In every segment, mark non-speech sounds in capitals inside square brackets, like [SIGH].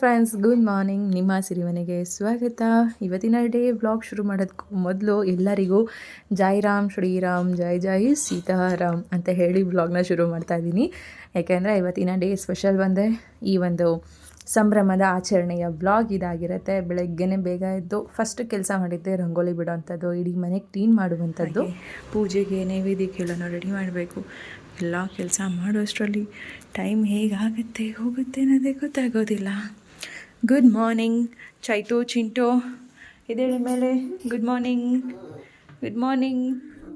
Friends good morning ನಿಮ್ಮ ಸಿರಿಮನೆಗೆ ಸ್ವಾಗತ. ಇವತ್ತಿನ ಡೇ ಬ್ಲಾಗ್ ಶುರು ಮಾಡೋದಕ್ಕೂ ಮೊದಲು ಎಲ್ಲರಿಗೂ ಜೈ ರಾಮ್ ಶ್ರೀರಾಮ್ ಜೈ ಜೈ, ಸೀತಾರಾಮ್ ಅಂತ ಹೇಳಿ ಬ್ಲಾಗ್ನ ಶುರು ಮಾಡ್ತಾ ಇದ್ದೀನಿ. ಯಾಕೆಂದರೆ ಇವತ್ತಿನ ಡೇ ಸ್ಪೆಷಲ್ ಬಂದೆ ಈ ಒಂದು ಸಂಭ್ರಮದ ಆಚರಣೆಯ ಬ್ಲಾಗ್ ಇದಾಗಿರುತ್ತೆ. ಬೆಳಗ್ಗೆನೇ ಬೇಗ ಎದ್ದು ಫಸ್ಟ್ ಕೆಲಸ ಮಾಡಿದ್ದೆ, ರಂಗೋಲಿ ಬಿಡೋವಂಥದ್ದು ಇಡೀ ಮನೆಗೆ ಕ್ಲೀನ್ ಮಾಡುವಂಥದ್ದು. ಪೂಜೆಗೆ ನೈವೇದ್ಯಕ್ಕೆಲ್ಲನೂ ರೆಡಿ ಮಾಡಬೇಕು. ಎಲ್ಲ ಕೆಲಸ ಮಾಡುವಷ್ಟರಲ್ಲಿ ಟೈಮ್ ಹೇಗಾಗುತ್ತೆ, ಹೋಗುತ್ತೆ ಅನ್ನೋದೇ ಗೊತ್ತಾಗೋದಿಲ್ಲ. ಗುಡ್ ಮಾರ್ನಿಂಗ್ ಚೈತೋ ಚಿಂಟು ಇದೇಳಿ ಮೇಲೆ good morning good morning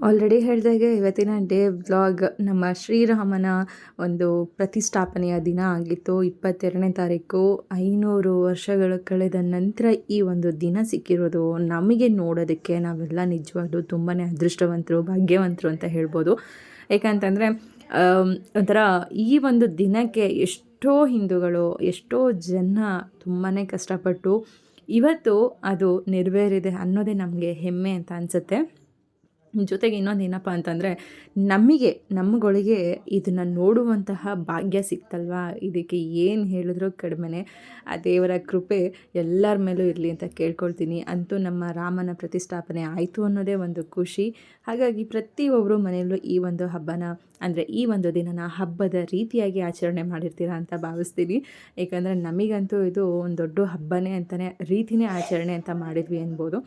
already ಹೇಳಿದಾಗೆ ಇವತ್ತಿನ ಡೇ ವ್ಲಾಗ್ ನಮ್ಮ ಶ್ರೀರಾಮನ ಒಂದು ಪ್ರತಿಷ್ಠಾಪನೆಯ ದಿನ ಆಗಿತ್ತು. ಇಪ್ಪತ್ತೆರಡನೇ ತಾರೀಕು, ಐನೂರು ವರ್ಷಗಳು ಕಳೆದ ನಂತರ ಈ ಒಂದು ದಿನ ಸಿಕ್ಕಿರೋದು ನಮಗೆ ನೋಡೋದಕ್ಕೆ ನಾವೆಲ್ಲ ನಿಜವಾಗ್ಲೂ ತುಂಬಾ ಅದೃಷ್ಟವಂತರು, ಭಾಗ್ಯವಂತರು ಅಂತ ಹೇಳ್ಬೋದು. ಏಕಂತಂದರೆ ಒಂಥರ ಈ ಒಂದು ದಿನಕ್ಕೆ ಎಷ್ಟೋ ಹಿಂದೂಗಳು ಎಷ್ಟೋ ಜನ ತುಂಬಾ ಕಷ್ಟಪಟ್ಟು ಇವತ್ತು ಅದು ನೆರವೇರಿದೆ ಅನ್ನೋದೇ ನಮಗೆ ಹೆಮ್ಮೆ ಅಂತ ಅನಿಸುತ್ತೆ. ಜೊತೆಗೆ ಇನ್ನೊಂದು ಏನಪ್ಪ ಅಂತಂದರೆ, ನಮಗೆ ನಮ್ಮಗಳಿಗೆ ಇದನ್ನು ನೋಡುವಂತಹ ಭಾಗ್ಯ ಸಿಕ್ತಲ್ವಾ? ಇದಕ್ಕೆ ಏನು ಹೇಳಿದ್ರೂ ಕಡಿಮೆನೇ. ಆ ದೇವರ ಕೃಪೆ ಎಲ್ಲರ ಮೇಲೂ ಇರಲಿ ಅಂತ ಕೇಳ್ಕೊಳ್ತೀನಿ. ಅಂತೂ ನಮ್ಮ ರಾಮನ ಪ್ರತಿಷ್ಠಾಪನೆ ಆಯಿತು ಅನ್ನೋದೇ ಒಂದು ಖುಷಿ. ಹಾಗಾಗಿ ಪ್ರತಿಯೊಬ್ಬರು ಮನೆಯಲ್ಲೂ ಈ ಒಂದು ಹಬ್ಬನ, ಅಂದರೆ ಈ ಒಂದು ದಿನನ ಹಬ್ಬದ ರೀತಿಯಾಗಿ ಆಚರಣೆ ಮಾಡಿರ್ತೀರಾ ಅಂತ ಭಾವಿಸ್ತೀನಿ. ಏಕೆಂದರೆ ನಮಗಂತೂ ಇದು ಒಂದು ದೊಡ್ಡ ಹಬ್ಬನೇ ಅಂತಲೇ ರೀತಿನೇ ಆಚರಣೆ ಅಂತ ಮಾಡಿದ್ವಿ ಅನ್ಬೋದು.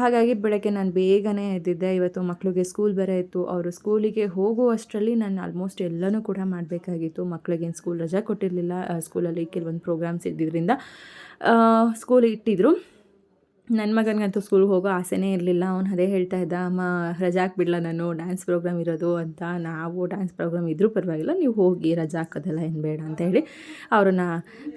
ಹಾಗಾಗಿ ಬೆಳಗ್ಗೆ ನಾನು ಬೇಗನೆ ಎದ್ದಿದ್ದೆ. ಇವತ್ತು ಮಕ್ಕಳಿಗೆ ಸ್ಕೂಲ್ ಬೇರೆ ಇತ್ತು. ಅವರು ಸ್ಕೂಲಿಗೆ ಹೋಗುವಷ್ಟರಲ್ಲಿ ನಾನು ಆಲ್ಮೋಸ್ಟ್ ಎಲ್ಲನೂ ಕೂಡ ಮಾಡಬೇಕಾಗಿತ್ತು. ಮಕ್ಕಳಿಗೇನು ಸ್ಕೂಲ್ ರಜಾ ಕೊಟ್ಟಿರಲಿಲ್ಲ. ಸ್ಕೂಲಲ್ಲಿ ಕೆಲವೊಂದು ಪ್ರೋಗ್ರಾಮ್ಸ್ ಇದ್ದಿದ್ದರಿಂದ ಸ್ಕೂಲ್ ಇಟ್ಟಿದ್ರು. ನನ್ನ ಮಗನಿಗಂತೂ ಸ್ಕೂಲ್ಗೆ ಹೋಗೋ ಆಸೆನೇ ಇರಲಿಲ್ಲ. ಅವ್ನು ಅದೇ ಹೇಳ್ತಾ ಇದ್ದ, ಅಮ್ಮ, ರಜಾ ಹಾಕ್ಬಿಡ್ಲ ನಾನು? ಡ್ಯಾನ್ಸ್ ಪ್ರೋಗ್ರಾಮ್ ಇರೋದು ಅಂತ ನಾವು ಡ್ಯಾನ್ಸ್ ಪ್ರೋಗ್ರಾಮ್ ಇದ್ದರೂ ಪರವಾಗಿಲ್ಲ, ನೀವು ಹೋಗಿ ರಜಾ ಹಾಕೋದೆಲ್ಲ ಏನು ಬೇಡ ಅಂತ ಹೇಳಿ ಅವ್ರನ್ನ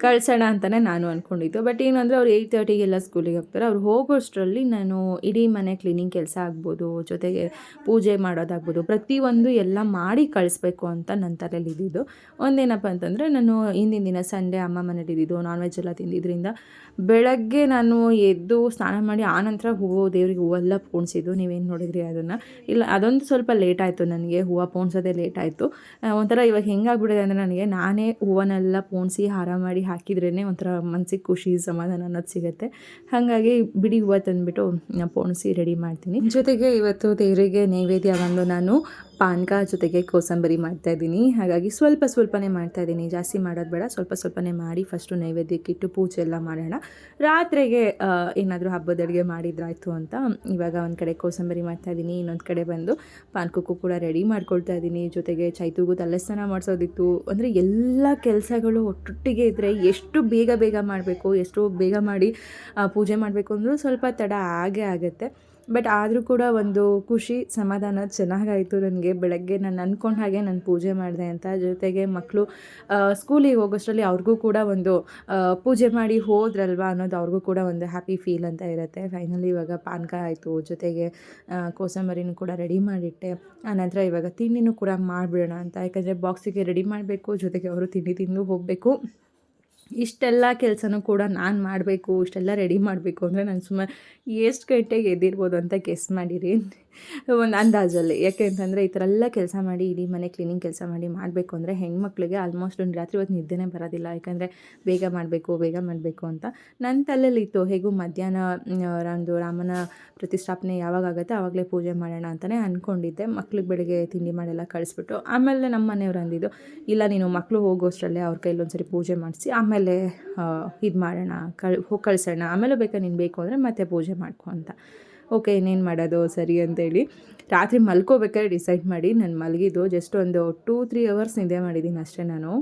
ಕಳ್ಸೋಣ ಅಂತಲೇ ನಾನು ಅಂದ್ಕೊಂಡಿದ್ದು ಬಟ್ ಏನಂದರೆ ಅವ್ರು ಏಯ್ಟ್ ತರ್ಟಿಗೆಲ್ಲ ಸ್ಕೂಲಿಗೆ ಹೋಗ್ತಾರೆ. ಅವ್ರು ಹೋಗೋಷ್ಟರಲ್ಲಿ ನಾನು ಇಡೀ ಮನೆ ಕ್ಲೀನಿಂಗ್ ಕೆಲಸ ಆಗ್ಬೋದು, ಜೊತೆಗೆ ಪೂಜೆ ಮಾಡೋದಾಗ್ಬೋದು, ಪ್ರತಿಯೊಂದು ಎಲ್ಲ ಮಾಡಿ ಕಳಿಸ್ಬೇಕು ಅಂತ ನನ್ನ ತಲೆಯಲ್ಲಿ ಇದ್ದಿದ್ದು. ಒಂದೇನಪ್ಪ ಅಂತಂದರೆ ನಾನು ಹಿಂದಿನ ದಿನ ಸಂಡೇ ಅಮ್ಮ ಮನೇಲಿ ಇದ್ದಿದ್ದು ನಾನ್ ವೆಜ್ ಎಲ್ಲ ತಿಂದಿದ್ದರಿಂದ ಬೆಳಗ್ಗೆ ನಾನು ಎದ್ದು ಸ್ನಾನ ಮಾಡಿ ಆನಂತರ ಹೂವು ದೇವರಿಗೆ ಹೂವೆಲ್ಲ ಪೋಣಿಸಿದ್ದು. ನೀವೇನು ನೋಡಿದ್ರಿ ಅದನ್ನು? ಇಲ್ಲ, ಅದೊಂದು ಸ್ವಲ್ಪ ಲೇಟ್ ಆಯಿತು ನನಗೆ. ಹೂವು ಪೋಣಿಸೋದೇ ಲೇಟ್ ಆಯಿತು. ಒಂಥರ ಇವಾಗ ಹೆಂಗಾಗ್ಬಿಟ್ಟಿದೆ ಅಂದರೆ ನನಗೆ ನಾನೇ ಹೂವನ್ನೆಲ್ಲ ಪೋಣಿಸಿ ಹಾರ ಮಾಡಿ ಹಾಕಿದ್ರೇ ಒಂಥರ ಮನಸ್ಸಿಗೆ ಖುಷಿ, ಸಮಾಧಾನ ಅನ್ನೋದು ಸಿಗುತ್ತೆ. ಹಾಗಾಗಿ ಬಿಡಿ ಹೂವು ತಂದುಬಿಟ್ಟು ಪೋಣಿಸಿ ರೆಡಿ ಮಾಡ್ತೀನಿ. ಜೊತೆಗೆ ಇವತ್ತು ದೇವರಿಗೆ ನೈವೇದ್ಯ ಬಂದು ನಾನು ಪಾನಕ ಜೊತೆಗೆ ಕೋಸಂಬರಿ ಮಾಡ್ತಾಯಿದ್ದೀನಿ ಹಾಗಾಗಿ ಸ್ವಲ್ಪ ಸ್ವಲ್ಪನೇ ಮಾಡ್ತಾ ಇದ್ದೀನಿ. ಜಾಸ್ತಿ ಮಾಡೋದು ಬೇಡ. ಸ್ವಲ್ಪ ಸ್ವಲ್ಪನೇ ಮಾಡಿ ಫಸ್ಟು ನೈವೇದ್ಯಕ್ಕಿಟ್ಟು ಪೂಜೆ ಎಲ್ಲ ಮಾಡೋಣ. ರಾತ್ರಿಗೆ ಏನಾದರೂ ಹಬ್ಬದ ಅಡುಗೆ ಮಾಡಿದ್ರಾಯ್ತು ಅಂತ ಇವಾಗ ಒಂದು ಕಡೆ ಕೋಸಂಬರಿ ಮಾಡ್ತಾಯಿದ್ದೀನಿ ಇನ್ನೊಂದು ಕಡೆ ಬಂದು ಪಾನಕಕ್ಕೂ ಕೂಡ ರೆಡಿ ಮಾಡ್ಕೊಳ್ತಾ ಇದ್ದೀನಿ. ಜೊತೆಗೆ ಚೈತುಗೂ ತಲೆಸ್ನಾನ ಮಾಡಿಸೋದಿತ್ತು. ಅಂದರೆ ಎಲ್ಲ ಕೆಲಸಗಳು ಒಟ್ಟೊಟ್ಟಿಗೆ ಇದ್ದರೆ ಎಷ್ಟು ಬೇಗ ಬೇಗ ಮಾಡಬೇಕು, ಎಷ್ಟು ಬೇಗ ಮಾಡಿ ಪೂಜೆ ಮಾಡಬೇಕು ಅಂದರೂ ಸ್ವಲ್ಪ ತಡ ಆಗೇ ಆಗುತ್ತೆ. ಬಟ್ ಆದರೂ ಕೂಡ ಒಂದು ಖುಷಿ, ಸಮಾಧಾನ ಚೆನ್ನಾಗಾಯಿತು ನನಗೆ. ಬೆಳಗ್ಗೆ ನಾನು ಅಂದ್ಕೊಂಡ ಹಾಗೆ ನಾನು ಪೂಜೆ ಮಾಡಿದೆ ಅಂತ. ಜೊತೆಗೆ ಮಕ್ಕಳು ಸ್ಕೂಲಿಗೆ ಹೋಗೋಷ್ಟರಲ್ಲಿ ಅವ್ರಿಗೂ ಕೂಡ ಒಂದು ಪೂಜೆ ಮಾಡಿ ಹೋದ್ರಲ್ವ ಅನ್ನೋದು ಅವ್ರಿಗೂ ಕೂಡ ಒಂದು ಹ್ಯಾಪಿ ಫೀಲ್ ಅಂತ ಇರುತ್ತೆ. ಫೈನಲಿ ಇವಾಗ ಪಾನಕ ಆಯಿತು. ಜೊತೆಗೆ ಕೋಸಂಬರಿನೂ ಕೂಡ ರೆಡಿ ಮಾಡಿಟ್ಟೆ. ಆನಂತರ ಇವಾಗ ತಿಂಡಿನೂ ಕೂಡ ಮಾಡಿಬಿಡೋಣ ಅಂತ. ಯಾಕಂದರೆ ಬಾಕ್ಸಿಗೆ ರೆಡಿ ಮಾಡಬೇಕು. ಜೊತೆಗೆ ಅವರು ತಿಂಡಿ ತಿಂದು ಹೋಗಬೇಕು. ಇಷ್ಟೆಲ್ಲ ಕೆಲಸನೂ ಕೂಡ ನಾನು ಮಾಡಬೇಕು, ಇಷ್ಟೆಲ್ಲ ರೆಡಿ ಮಾಡಬೇಕು ಅಂದರೆ ನಾನು ಸುಮಾರು ಎಷ್ಟು ಗಂಟೆಗೆ ಎದ್ದಿರ್ಬೋದು ಅಂತ ಗೆಸ್ ಮಾಡಿರಿ. ಒಂದು ಅಂದಾಜಲ್ಲಿ. ಯಾಕೆ ಅಂತಂದರೆ ಈ ಥರ ಎಲ್ಲ ಕೆಲಸ ಮಾಡಿ, ಇಡೀ ಮನೆ ಕ್ಲೀನಿಂಗ್ ಕೆಲಸ ಮಾಡಿ ಮಾಡಬೇಕು ಅಂದರೆ ಹೆಣ್ಮಕ್ಳಿಗೆ ಆಲ್ಮೋಸ್ಟ್ ಒಂದು ರಾತ್ರಿ ಹೊತ್ತು ನಿದ್ದೆನೇ ಬರೋದಿಲ್ಲ. ಯಾಕಂದರೆ ಬೇಗ ಮಾಡಬೇಕು ಬೇಗ ಮಾಡಬೇಕು ಅಂತ ನನ್ನ ತಲೆಯಲ್ಲಿ ಇತ್ತು. ಹೇಗೂ ಮಧ್ಯಾಹ್ನ ಒಂದು ರಾಮನ ಪ್ರತಿಷ್ಠಾಪನೆ ಯಾವಾಗ ಆಗುತ್ತೆ ಆವಾಗಲೇ ಪೂಜೆ ಮಾಡೋಣ ಅಂತಲೇ ಅಂದ್ಕೊಂಡಿದ್ದೆ ಮಕ್ಳಿಗೆ ಬೆಳಗ್ಗೆ ತಿಂಡಿ ಮಾಡೆಲ್ಲ ಕಳಿಸ್ಬಿಟ್ಟು ಆಮೇಲೆ ನಮ್ಮ ಮನೆಯವ್ರು ಅಂದಿದ್ದು, ಇಲ್ಲ, ನೀನು ಮಕ್ಕಳು ಹೋಗೋಷ್ಟರಲ್ಲೇ ಅವ್ರ ಕೈಲಿ ಸರಿ ಪೂಜೆ ಮಾಡಿಸಿ, ಆಮೇಲೆ ಇದು ಮಾಡೋಣ, ಕಳ್, ಹೋಗಿ ಕಳಿಸೋಣ, ಆಮೇಲೆ ಬೇಕಾ ನೀನು ಬೇಕು ಅಂದರೆ ಮತ್ತೆ ಪೂಜೆ ಮಾಡ್ಕೊ ಅಂತ. ಓಕೆ, ಇನ್ನೇನು ಮಾಡೋದು ಸರಿ ಅಂತೇಳಿ. ರಾತ್ರಿ ಮಲ್ಕೋಬೇಕಾದ್ರೆ ಡಿಸೈಡ್ ಮಾಡಿ, ನಾನು ಮಲಗಿದ್ದು ಜಸ್ಟ್ ಒಂದು ಟೂ ತ್ರೀ ಅವರ್ಸ್ ನಿದ್ದೆ ಮಾಡಿದ್ದೀನಿ ಅಷ್ಟೇ ನಾನು.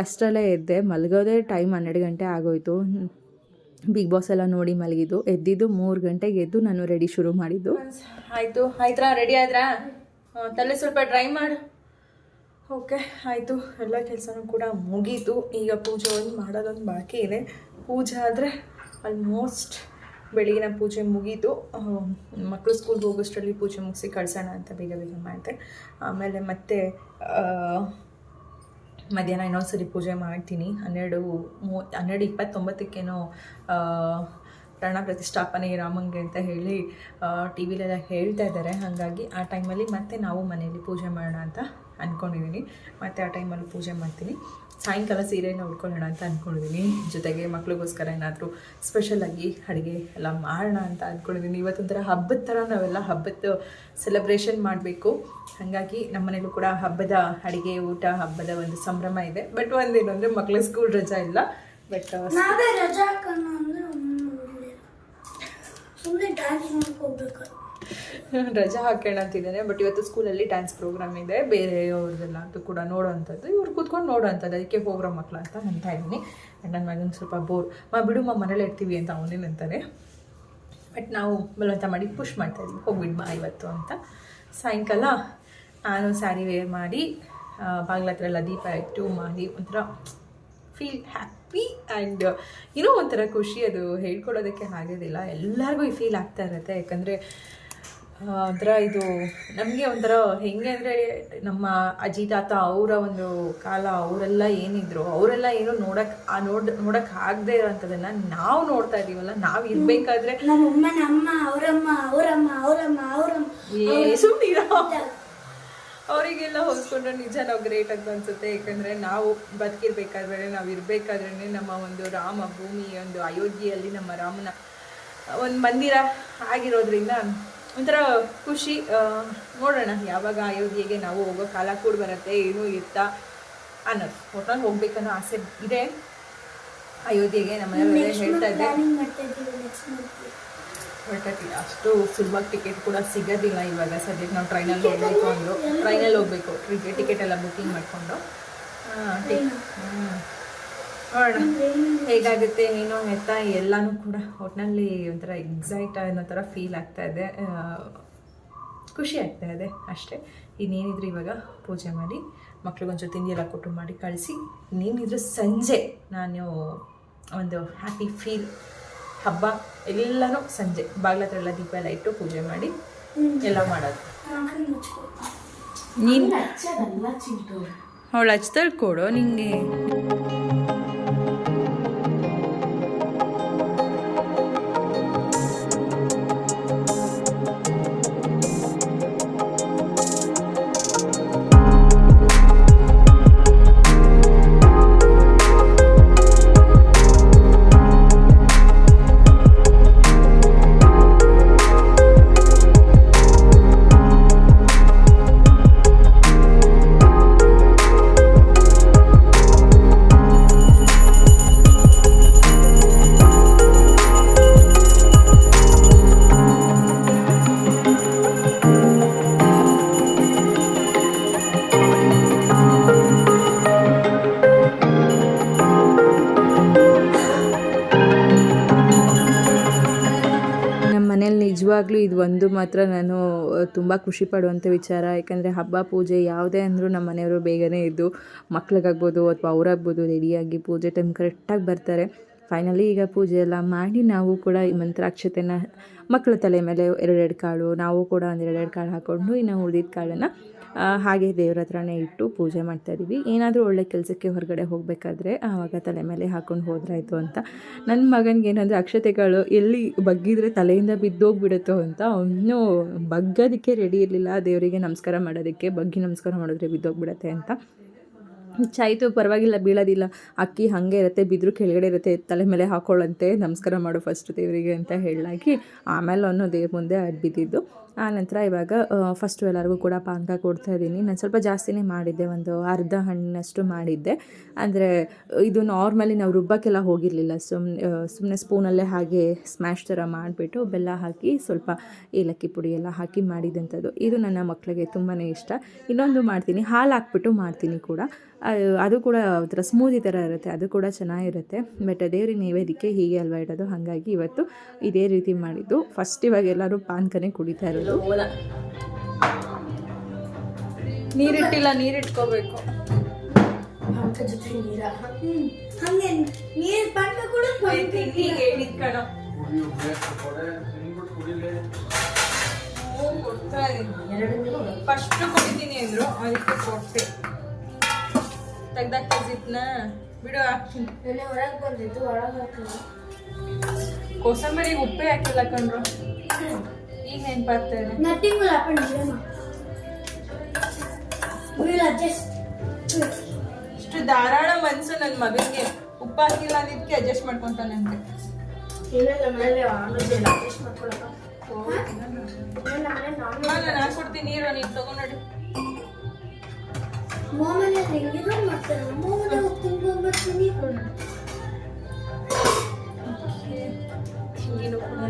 ಅಷ್ಟರಲ್ಲೇ ಎದ್ದೆ, ಮಲಗೋದೇ ಟೈಮ್ ಹನ್ನೆರಡು ಗಂಟೆ ಆಗೋಯಿತು. ಬಿಗ್ ಬಾಸ್ ಎಲ್ಲ ನೋಡಿ ಮಲಗಿದ್ದು, ಎದ್ದಿದ್ದು ಮೂರು ಗಂಟೆಗೆ ಎದ್ದು ನಾನು ರೆಡಿ ಶುರು ಮಾಡಿದ್ದು. ಆಯಿತು, ಆಯ್ತಾ? ರೆಡಿ ಆದ್ರಾ? ತಲೆ ಸ್ವಲ್ಪ ಡ್ರೈ ಮಾಡು. ಓಕೆ, ಆಯಿತು. ಎಲ್ಲ ಕೆಲಸನೂ ಕೂಡ ಮುಗೀತು. ಈಗ ಪೂಜೆ ಒಂದು ಮಾಡೋದೊಂದು ಬಾಕಿ ಇದೆ. ಪೂಜೆ ಆದರೆ ಆಲ್ಮೋಸ್ಟ್ ಬೆಳಗಿನ ಪೂಜೆ ಮುಗೀತು. ಮಕ್ಕಳು ಸ್ಕೂಲ್ಗೆ ಹೋಗೋಷ್ಟರಲ್ಲಿ ಪೂಜೆ ಮುಗಿಸಿ ಕಳ್ಸೋಣ ಅಂತ ಬೇಗ ಬೇಗ ಮಾಡಿದೆ. ಆಮೇಲೆ ಮತ್ತೆ ಮಧ್ಯಾಹ್ನ ಇನ್ನೊಂದು ಸರಿ ಪೂಜೆ ಮಾಡ್ತೀನಿ. ಹನ್ನೆರಡು ಮೂ, ಹನ್ನೆರಡು ಇಪ್ಪತ್ತೊಂಬತ್ತಕ್ಕೇನೋ ಪ್ರಾಣ ಪ್ರತಿಷ್ಠಾಪನೆ ರಾಮಂಗೆ ಅಂತ ಹೇಳಿ ಟಿ ವಿಲೆಲ್ಲ ಹೇಳ್ತಾ ಇದ್ದಾರೆ. ಹಾಗಾಗಿ ಆ ಟೈಮಲ್ಲಿ ಮತ್ತೆ ನಾವು ಮನೆಯಲ್ಲಿ ಪೂಜೆ ಮಾಡೋಣ ಅಂತ ಅಂದ್ಕೊಂಡಿದ್ದೀನಿ ಮತ್ತು ಆ ಟೈಮಲ್ಲಿ ಪೂಜೆ ಮಾಡ್ತೀನಿ. ಸಾಯಂಕಾಲ ಸೀರೆನ ಉಟ್ಕೊಳ್ಳೋಣ ಅಂತ ಅಂದ್ಕೊಂಡಿದ್ದೀನಿ ಜೊತೆಗೆ ಮಕ್ಳಿಗೋಸ್ಕರ ಏನಾದರೂ ಸ್ಪೆಷಲಾಗಿ ಅಡುಗೆ ಎಲ್ಲ ಮಾಡೋಣ ಅಂತ ಅಂದ್ಕೊಂಡಿದ್ದೀನಿ ಇವತ್ತೊಂಥರ ಹಬ್ಬದ ಥರ ನಾವೆಲ್ಲ ಹಬ್ಬದ ಸೆಲೆಬ್ರೇಷನ್ ಮಾಡಬೇಕು. ಹಾಗಾಗಿ ನಮ್ಮ ಕೂಡ ಹಬ್ಬದ ಅಡುಗೆ, ಊಟ, ಹಬ್ಬದ ಒಂದು ಸಂಭ್ರಮ ಇದೆ. ಬಟ್ ಒಂದೇನು ಅಂದರೆ ಮಕ್ಳಿಗೆ ಸ್ಕೂಲ್ ರಜಾ ಇಲ್ಲ. ಬಟ್ ನಾವೇ ರಜಾ ಮಾಡ್ಕೋಬೇಕು ರಜಾ ಹಾಕೋಣ ಅಂತಿದ್ದಾನೆ ಬಟ್ ಇವತ್ತು ಸ್ಕೂಲಲ್ಲಿ ಡ್ಯಾನ್ಸ್ ಪ್ರೋಗ್ರಾಮ್ ಇದೆ. ಬೇರೆಯವ್ರದ್ದೆಲ್ಲ ಅದು ಕೂಡ ನೋಡೋವಂಥದ್ದು. ಇವ್ರು ಕೂತ್ಕೊಂಡು ನೋಡೋವಂಥದ್ದು. ಅದಕ್ಕೆ ಹೋಗ್ರೋ ಮಕ್ಳು ಅಂತ ಅಂತ ಇದ್ದೀನಿ. ಆ್ಯಂಡ್ ನನ್ನ ಮಗನ ಸ್ವಲ್ಪ ಬೋರ್ ಮಾ, ಬಿಡು ಮಾ, ಮನೇಲಿ ಇರ್ತೀವಿ ಅಂತ ಅವನೇನಂತಾನೆ ಬಟ್ ನಾವು ಬಲವಂತ ಮಾಡಿ ಪುಷ್ ಮಾಡ್ತಾ ಇದ್ವಿ. ಹೋಗ್ಬಿಡ್ ಇವತ್ತು ಅಂತ. ಸಾಯಂಕಾಲ ನಾನು ಸ್ಯಾರಿ ವೇರ್ ಮಾಡಿ ಬಾಗ್ಲ ಹತ್ರ ಎಲ್ಲ ದೀಪ ಇಟ್ಟು ಮಾಡಿ ಒಂಥರ ಫೀಲ್ ಹ್ಯಾಪಿ ಆ್ಯಂಡ್ ಏನೋ ಒಂಥರ ಖುಷಿ. ಅದು ಹೇಳ್ಕೊಡೋದಕ್ಕೆ ಆಗೋದಿಲ್ಲ ಎಲ್ಲರಿಗೂ ಈ ಫೀಲ್ ಆಗ್ತಾ ಇರುತ್ತೆ. ಯಾಕಂದರೆ ಒಂಥರ ಇದು ನಮಗೆ ಒಂಥರ ಹೆಂಗೆ ಅಂದರೆ ನಮ್ಮ ಅಜ್ಜಿ ತಾತ ಅವರ ಒಂದು ಕಾಲ ಅವರೆಲ್ಲ ಏನಿದ್ರು ಅವರೆಲ್ಲ ಏನು ನೋಡಕ್ ಆ ನೋಡ್ ನೋಡಕ್ ಆಗದೆ ಇರೋಂಥದ್ದನ್ನ ನಾವು ನೋಡ್ತಾ ಇದೀವಲ್ಲ ನಾವು ಇರ್ಬೇಕಾದ್ರೆ ನಮ್ಮಮ್ಮ ನಮ್ಮ ಅವರಮ್ಮ ಅವರಮ್ಮ ಅವರಮ್ಮ ಅವರಮ್ಮ. ಅವರಿಗೆಲ್ಲ ಹೋಲಿಸ್ಕೊಂಡ್ರೆ ನಿಜ ನಾವು ಗ್ರೇಟ್ ಅಂತ ಅನ್ಸುತ್ತೆ ಯಾಕಂದ್ರೆ ನಾವು ಬದುಕಿರ್ಬೇಕಾದ್ರೆ ನಾವು ಇರಬೇಕಾದ್ರೆ ನಮ್ಮ ಒಂದು ರಾಮ ಭೂಮಿ ಒಂದು ಅಯೋಧ್ಯೆಯಲ್ಲಿ ನಮ್ಮ ರಾಮನ ಒಂದು ಮಂದಿರ ಆಗಿರೋದ್ರಿಂದ ಒಂಥರ ಖುಷಿ. ನೋಡೋಣ ಯಾವಾಗ ಅಯೋಧ್ಯೆಗೆ ನಾವು ಹೋಗೋ ಕಾಲ ಕೂಡ ಬರುತ್ತೆ ಏನು ಇರ್ತಾ ಅನ್ನೋದು. ಒಟ್ನಲ್ಲಿ ಹೋಗ್ಬೇಕನ್ನೋ ಆಸೆ ಇದೆ. ಅಯೋಧ್ಯೆಗೆ ನಮ್ಮ ಹೇಳ್ತಾ ಇದ್ದೆ. ಅಷ್ಟು ಸುಲಭವಾಗಿ ಟಿಕೆಟ್ ಕೂಡ ಸಿಗೋದಿಲ್ಲ ಇವಾಗ. ಸದ್ಯಕ್ಕೆ ನಾವು ಟ್ರೈನಲ್ಲಿ ಹೋಗ್ಬೇಕು ಅಂದರು. ಟ್ರೈನಲ್ಲಿ ಹೋಗ್ಬೇಕು? ಟಿಕೆಟ್ ಎಲ್ಲ ಬುಕ್ಕಿಂಗ್ ಮಾಡಿಕೊಂಡು. ನೋಡೋಣ ಹೇಗಾಗುತ್ತೆ ನೀನು ಎತ್ತ ಎಲ್ಲನೂ ಕೂಡ ಒಟ್ಟಿನಲ್ಲಿ ಒಂಥರ ಎಕ್ಸೈಟ್ ಅನ್ನೋ ಥರ ಫೀಲ್ ಆಗ್ತಾ ಇದೆ. ಖುಷಿ ಆಗ್ತಾ ಇದೆ ಅಷ್ಟೇ. ಇನ್ನೇನಿದ್ರು ಇವಾಗ ಪೂಜೆ ಮಾಡಿ ಮಕ್ಳಿಗೊಂಚೂರು ತಿಂಡಿ ಎಲ್ಲ ಕೊಟ್ಟು ಮಾಡಿ ಕಳಿಸಿ ಇನ್ನೇನಿದ್ರು ಸಂಜೆ ನಾನು ಒಂದು ಹ್ಯಾಪಿ ಫೀಲ್ ಹಬ್ಬ ಎಲ್ಲನೂ ಸಂಜೆ. ಬಾಗ್ಲತ್ರ ಎಲ್ಲ ದೀಪ ಎಲ್ಲ ಇಟ್ಟು ಪೂಜೆ ಮಾಡಿ ಎಲ್ಲ ಮಾಡೋದು. ನೀನು ಅವಳು ಹಚ್ತಾರೆ ಕೊಡು ನಿಂಗೆ. ನಿಜವಾಗ್ಲೂ ಇದು ಒಂದು ಮಾತ್ರ ನಾನು ತುಂಬ ಖುಷಿ ಪಡುವಂಥ ವಿಚಾರ. ಯಾಕಂದರೆ ಹಬ್ಬ, ಪೂಜೆ ಯಾವುದೇ ಅಂದರೂ ನಮ್ಮ ಮನೆಯವರು ಬೇಗನೆ ಇದ್ದು ಮಕ್ಳಿಗಾಗ್ಬೋದು ಅಥವಾ ಅವರಾಗ್ಬೋದು ರೆಡಿಯಾಗಿ ಪೂಜೆ ಟೈಮ್ ಕರೆಕ್ಟಾಗಿ ಬರ್ತಾರೆ. ಫೈನಲಿ ಈಗ ಪೂಜೆ ಎಲ್ಲ ಮಾಡಿ ನಾವು ಕೂಡ ಈ ಮಂತ್ರಾಕ್ಷತೆನ ಮಕ್ಕಳ ತಲೆ ಮೇಲೆ ಎರಡೆರಡು ಕಾಳು, ನಾವು ಕೂಡ ಒಂದು ಎರಡೆರಡು ಕಾಳು ಹಾಕ್ಕೊಂಡು ಇನ್ನು ಉಳಿದಿದ್ದ ಕಾಳನ್ನು ಹಾಗೆ ದೇವ್ರ ಹತ್ರನೇ ಇಟ್ಟು ಪೂಜೆ ಮಾಡ್ತಾ ಇದ್ದೀವಿ. ಏನಾದರೂ ಒಳ್ಳೆ ಕೆಲಸಕ್ಕೆ ಹೊರಗಡೆ ಹೋಗಬೇಕಾದ್ರೆ ಆವಾಗ ತಲೆ ಮೇಲೆ ಹಾಕೊಂಡು ಹೋದ್ರಾಯ್ತು ಅಂತ. ನನ್ನ ಮಗನಿಗೆ ಏನಂದರೆ ಅಕ್ಷತೆಗಳು ಎಲ್ಲಿ ಬಗ್ಗಿದ್ರೆ ತಲೆಯಿಂದ ಬಿದ್ದೋಗ್ಬಿಡುತ್ತೋ ಅಂತ ಅವನು ಬಗ್ಗೋದಕ್ಕೆ ರೆಡಿ ಇರಲಿಲ್ಲ. ದೇವರಿಗೆ ನಮಸ್ಕಾರ ಮಾಡೋದಕ್ಕೆ ಬಗ್ಗಿ ನಮಸ್ಕಾರ ಮಾಡಿದ್ರೆ ಬಿದ್ದೋಗ್ಬಿಡತ್ತೆ ಅಂತ. ಚಾಯ್ತು ಪರವಾಗಿಲ್ಲ, ಬೀಳೋದಿಲ್ಲ. ಅಕ್ಕಿ ಹಾಗೆ ಇರುತ್ತೆ, ಬಿದ್ರು ಕೆಳಗಡೆ ಇರುತ್ತೆ, ತಲೆ ಮೇಲೆ ಹಾಕೊಳ್ಳಂತೆ ನಮಸ್ಕಾರ ಮಾಡು ಫಸ್ಟ್ ದೇವರಿಗೆ ಅಂತ ಹೇಳಲಾಗಿ ಆಮೇಲೆ ಅವನು ದೇವ್ರ ಮುಂದೆ ಅಡ್ ಬಿದ್ದಿದ್ದು. ಆ ನಂತರ ಇವಾಗ ಫಸ್ಟು ಎಲ್ಲರಿಗೂ ಕೂಡ ಪಾನಕ ಕೊಡ್ತಾ ಇದ್ದೀನಿ. ನಾನು ಸ್ವಲ್ಪ ಜಾಸ್ತಿನೇ ಮಾಡಿದ್ದೆ, ಒಂದು ಅರ್ಧ ಹಣ್ಣಿನಷ್ಟು ಮಾಡಿದ್ದೆ. ಅಂದರೆ, ಇದು ನಾರ್ಮಲಿ ನಾವು ರುಬ್ಬಕ್ಕೆಲ್ಲ ಹೋಗಿರಲಿಲ್ಲ. ಸುಮ್ಮನೆ ಸುಮ್ಮನೆ ಸ್ಪೂನಲ್ಲೇ ಹಾಗೆ ಸ್ಮ್ಯಾಶ್ ಥರ ಮಾಡಿಬಿಟ್ಟು ಬೆಲ್ಲ ಹಾಕಿ, ಸ್ವಲ್ಪ ಏಲಕ್ಕಿ ಪುಡಿ ಎಲ್ಲ ಹಾಕಿ ಮಾಡಿದಂಥದ್ದು. ಇದು ನನ್ನ ಮಕ್ಕಳಿಗೆ ತುಂಬಾ ಇಷ್ಟ. ಇನ್ನೊಂದು ಮಾಡ್ತೀನಿ, ಹಾಲು ಹಾಕ್ಬಿಟ್ಟು ಮಾಡ್ತೀನಿ ಕೂಡ. ಅದು ಅದು ಕೂಡ ಒಂಥರ ಸ್ಮೂದಿ ಥರ ಇರುತ್ತೆ ಅದು ಕೂಡ ಚೆನ್ನಾಗಿರುತ್ತೆ. ಬಟ್ ದೇವ್ರಿಗೆ ನೈವೇದ್ಯಕ್ಕೆ ಹೀಗೆ ಅಲ್ವಾ ಇಡೋದು? ಹಾಗಾಗಿ ಇವತ್ತು ಇದೇ ರೀತಿ ಮಾಡಿದ್ದು. ಫಸ್ಟ್ ಇವಾಗ ಎಲ್ಲರೂ ಪಾನ್ಕನೇ ಕುಡಿತಾ ಇರೋದು. ನೀರಿಟ್ಟಿಲ್ಲ ನೀರಿಟ್ಕೋಬೇಕು. ಪಾನಕ ಜೊತೆ ನೀರ. ಹಂಗೆ ನೀರು ಪಾನಕ ಕೂಡ ಫಸ್ಟ್ ಕುಡಿತೀನಿ ಅಂದ್ರು ಅದಕ್ಕೆ ಕೊಟ್ಟೆ. ತೆಗ್ದಾಕ ಬಿಡು ಹಾಕ್ತೀನಿ. ಹೊರಗೆ ಬಂದಿದ್ದು ಒಳಗೆ ಕೋಸಂಬರಿ ಉಪ್ಪೇ ಹಾಕಿಲ್ಲ ಕಣ್ರು. ಈಗ. We'll adjust. ಇಷ್ಟು ಧಾರಾಳ ಮನ್ಸು ನನ್ನ ಮಗನಿಗೆ. ಉಪ್ಪು ಹಾಕಿಲ್ಲ ಅಂದಿದ್ದಕ್ಕೆ ಅಡ್ಜಸ್ಟ್ ಮಾಡ್ಕೊಂತಾನೆ ಅಂತೆ. ನಾನು ಕೊಡ್ತೀನಿ ನೀರು ನೀನು ನಾನು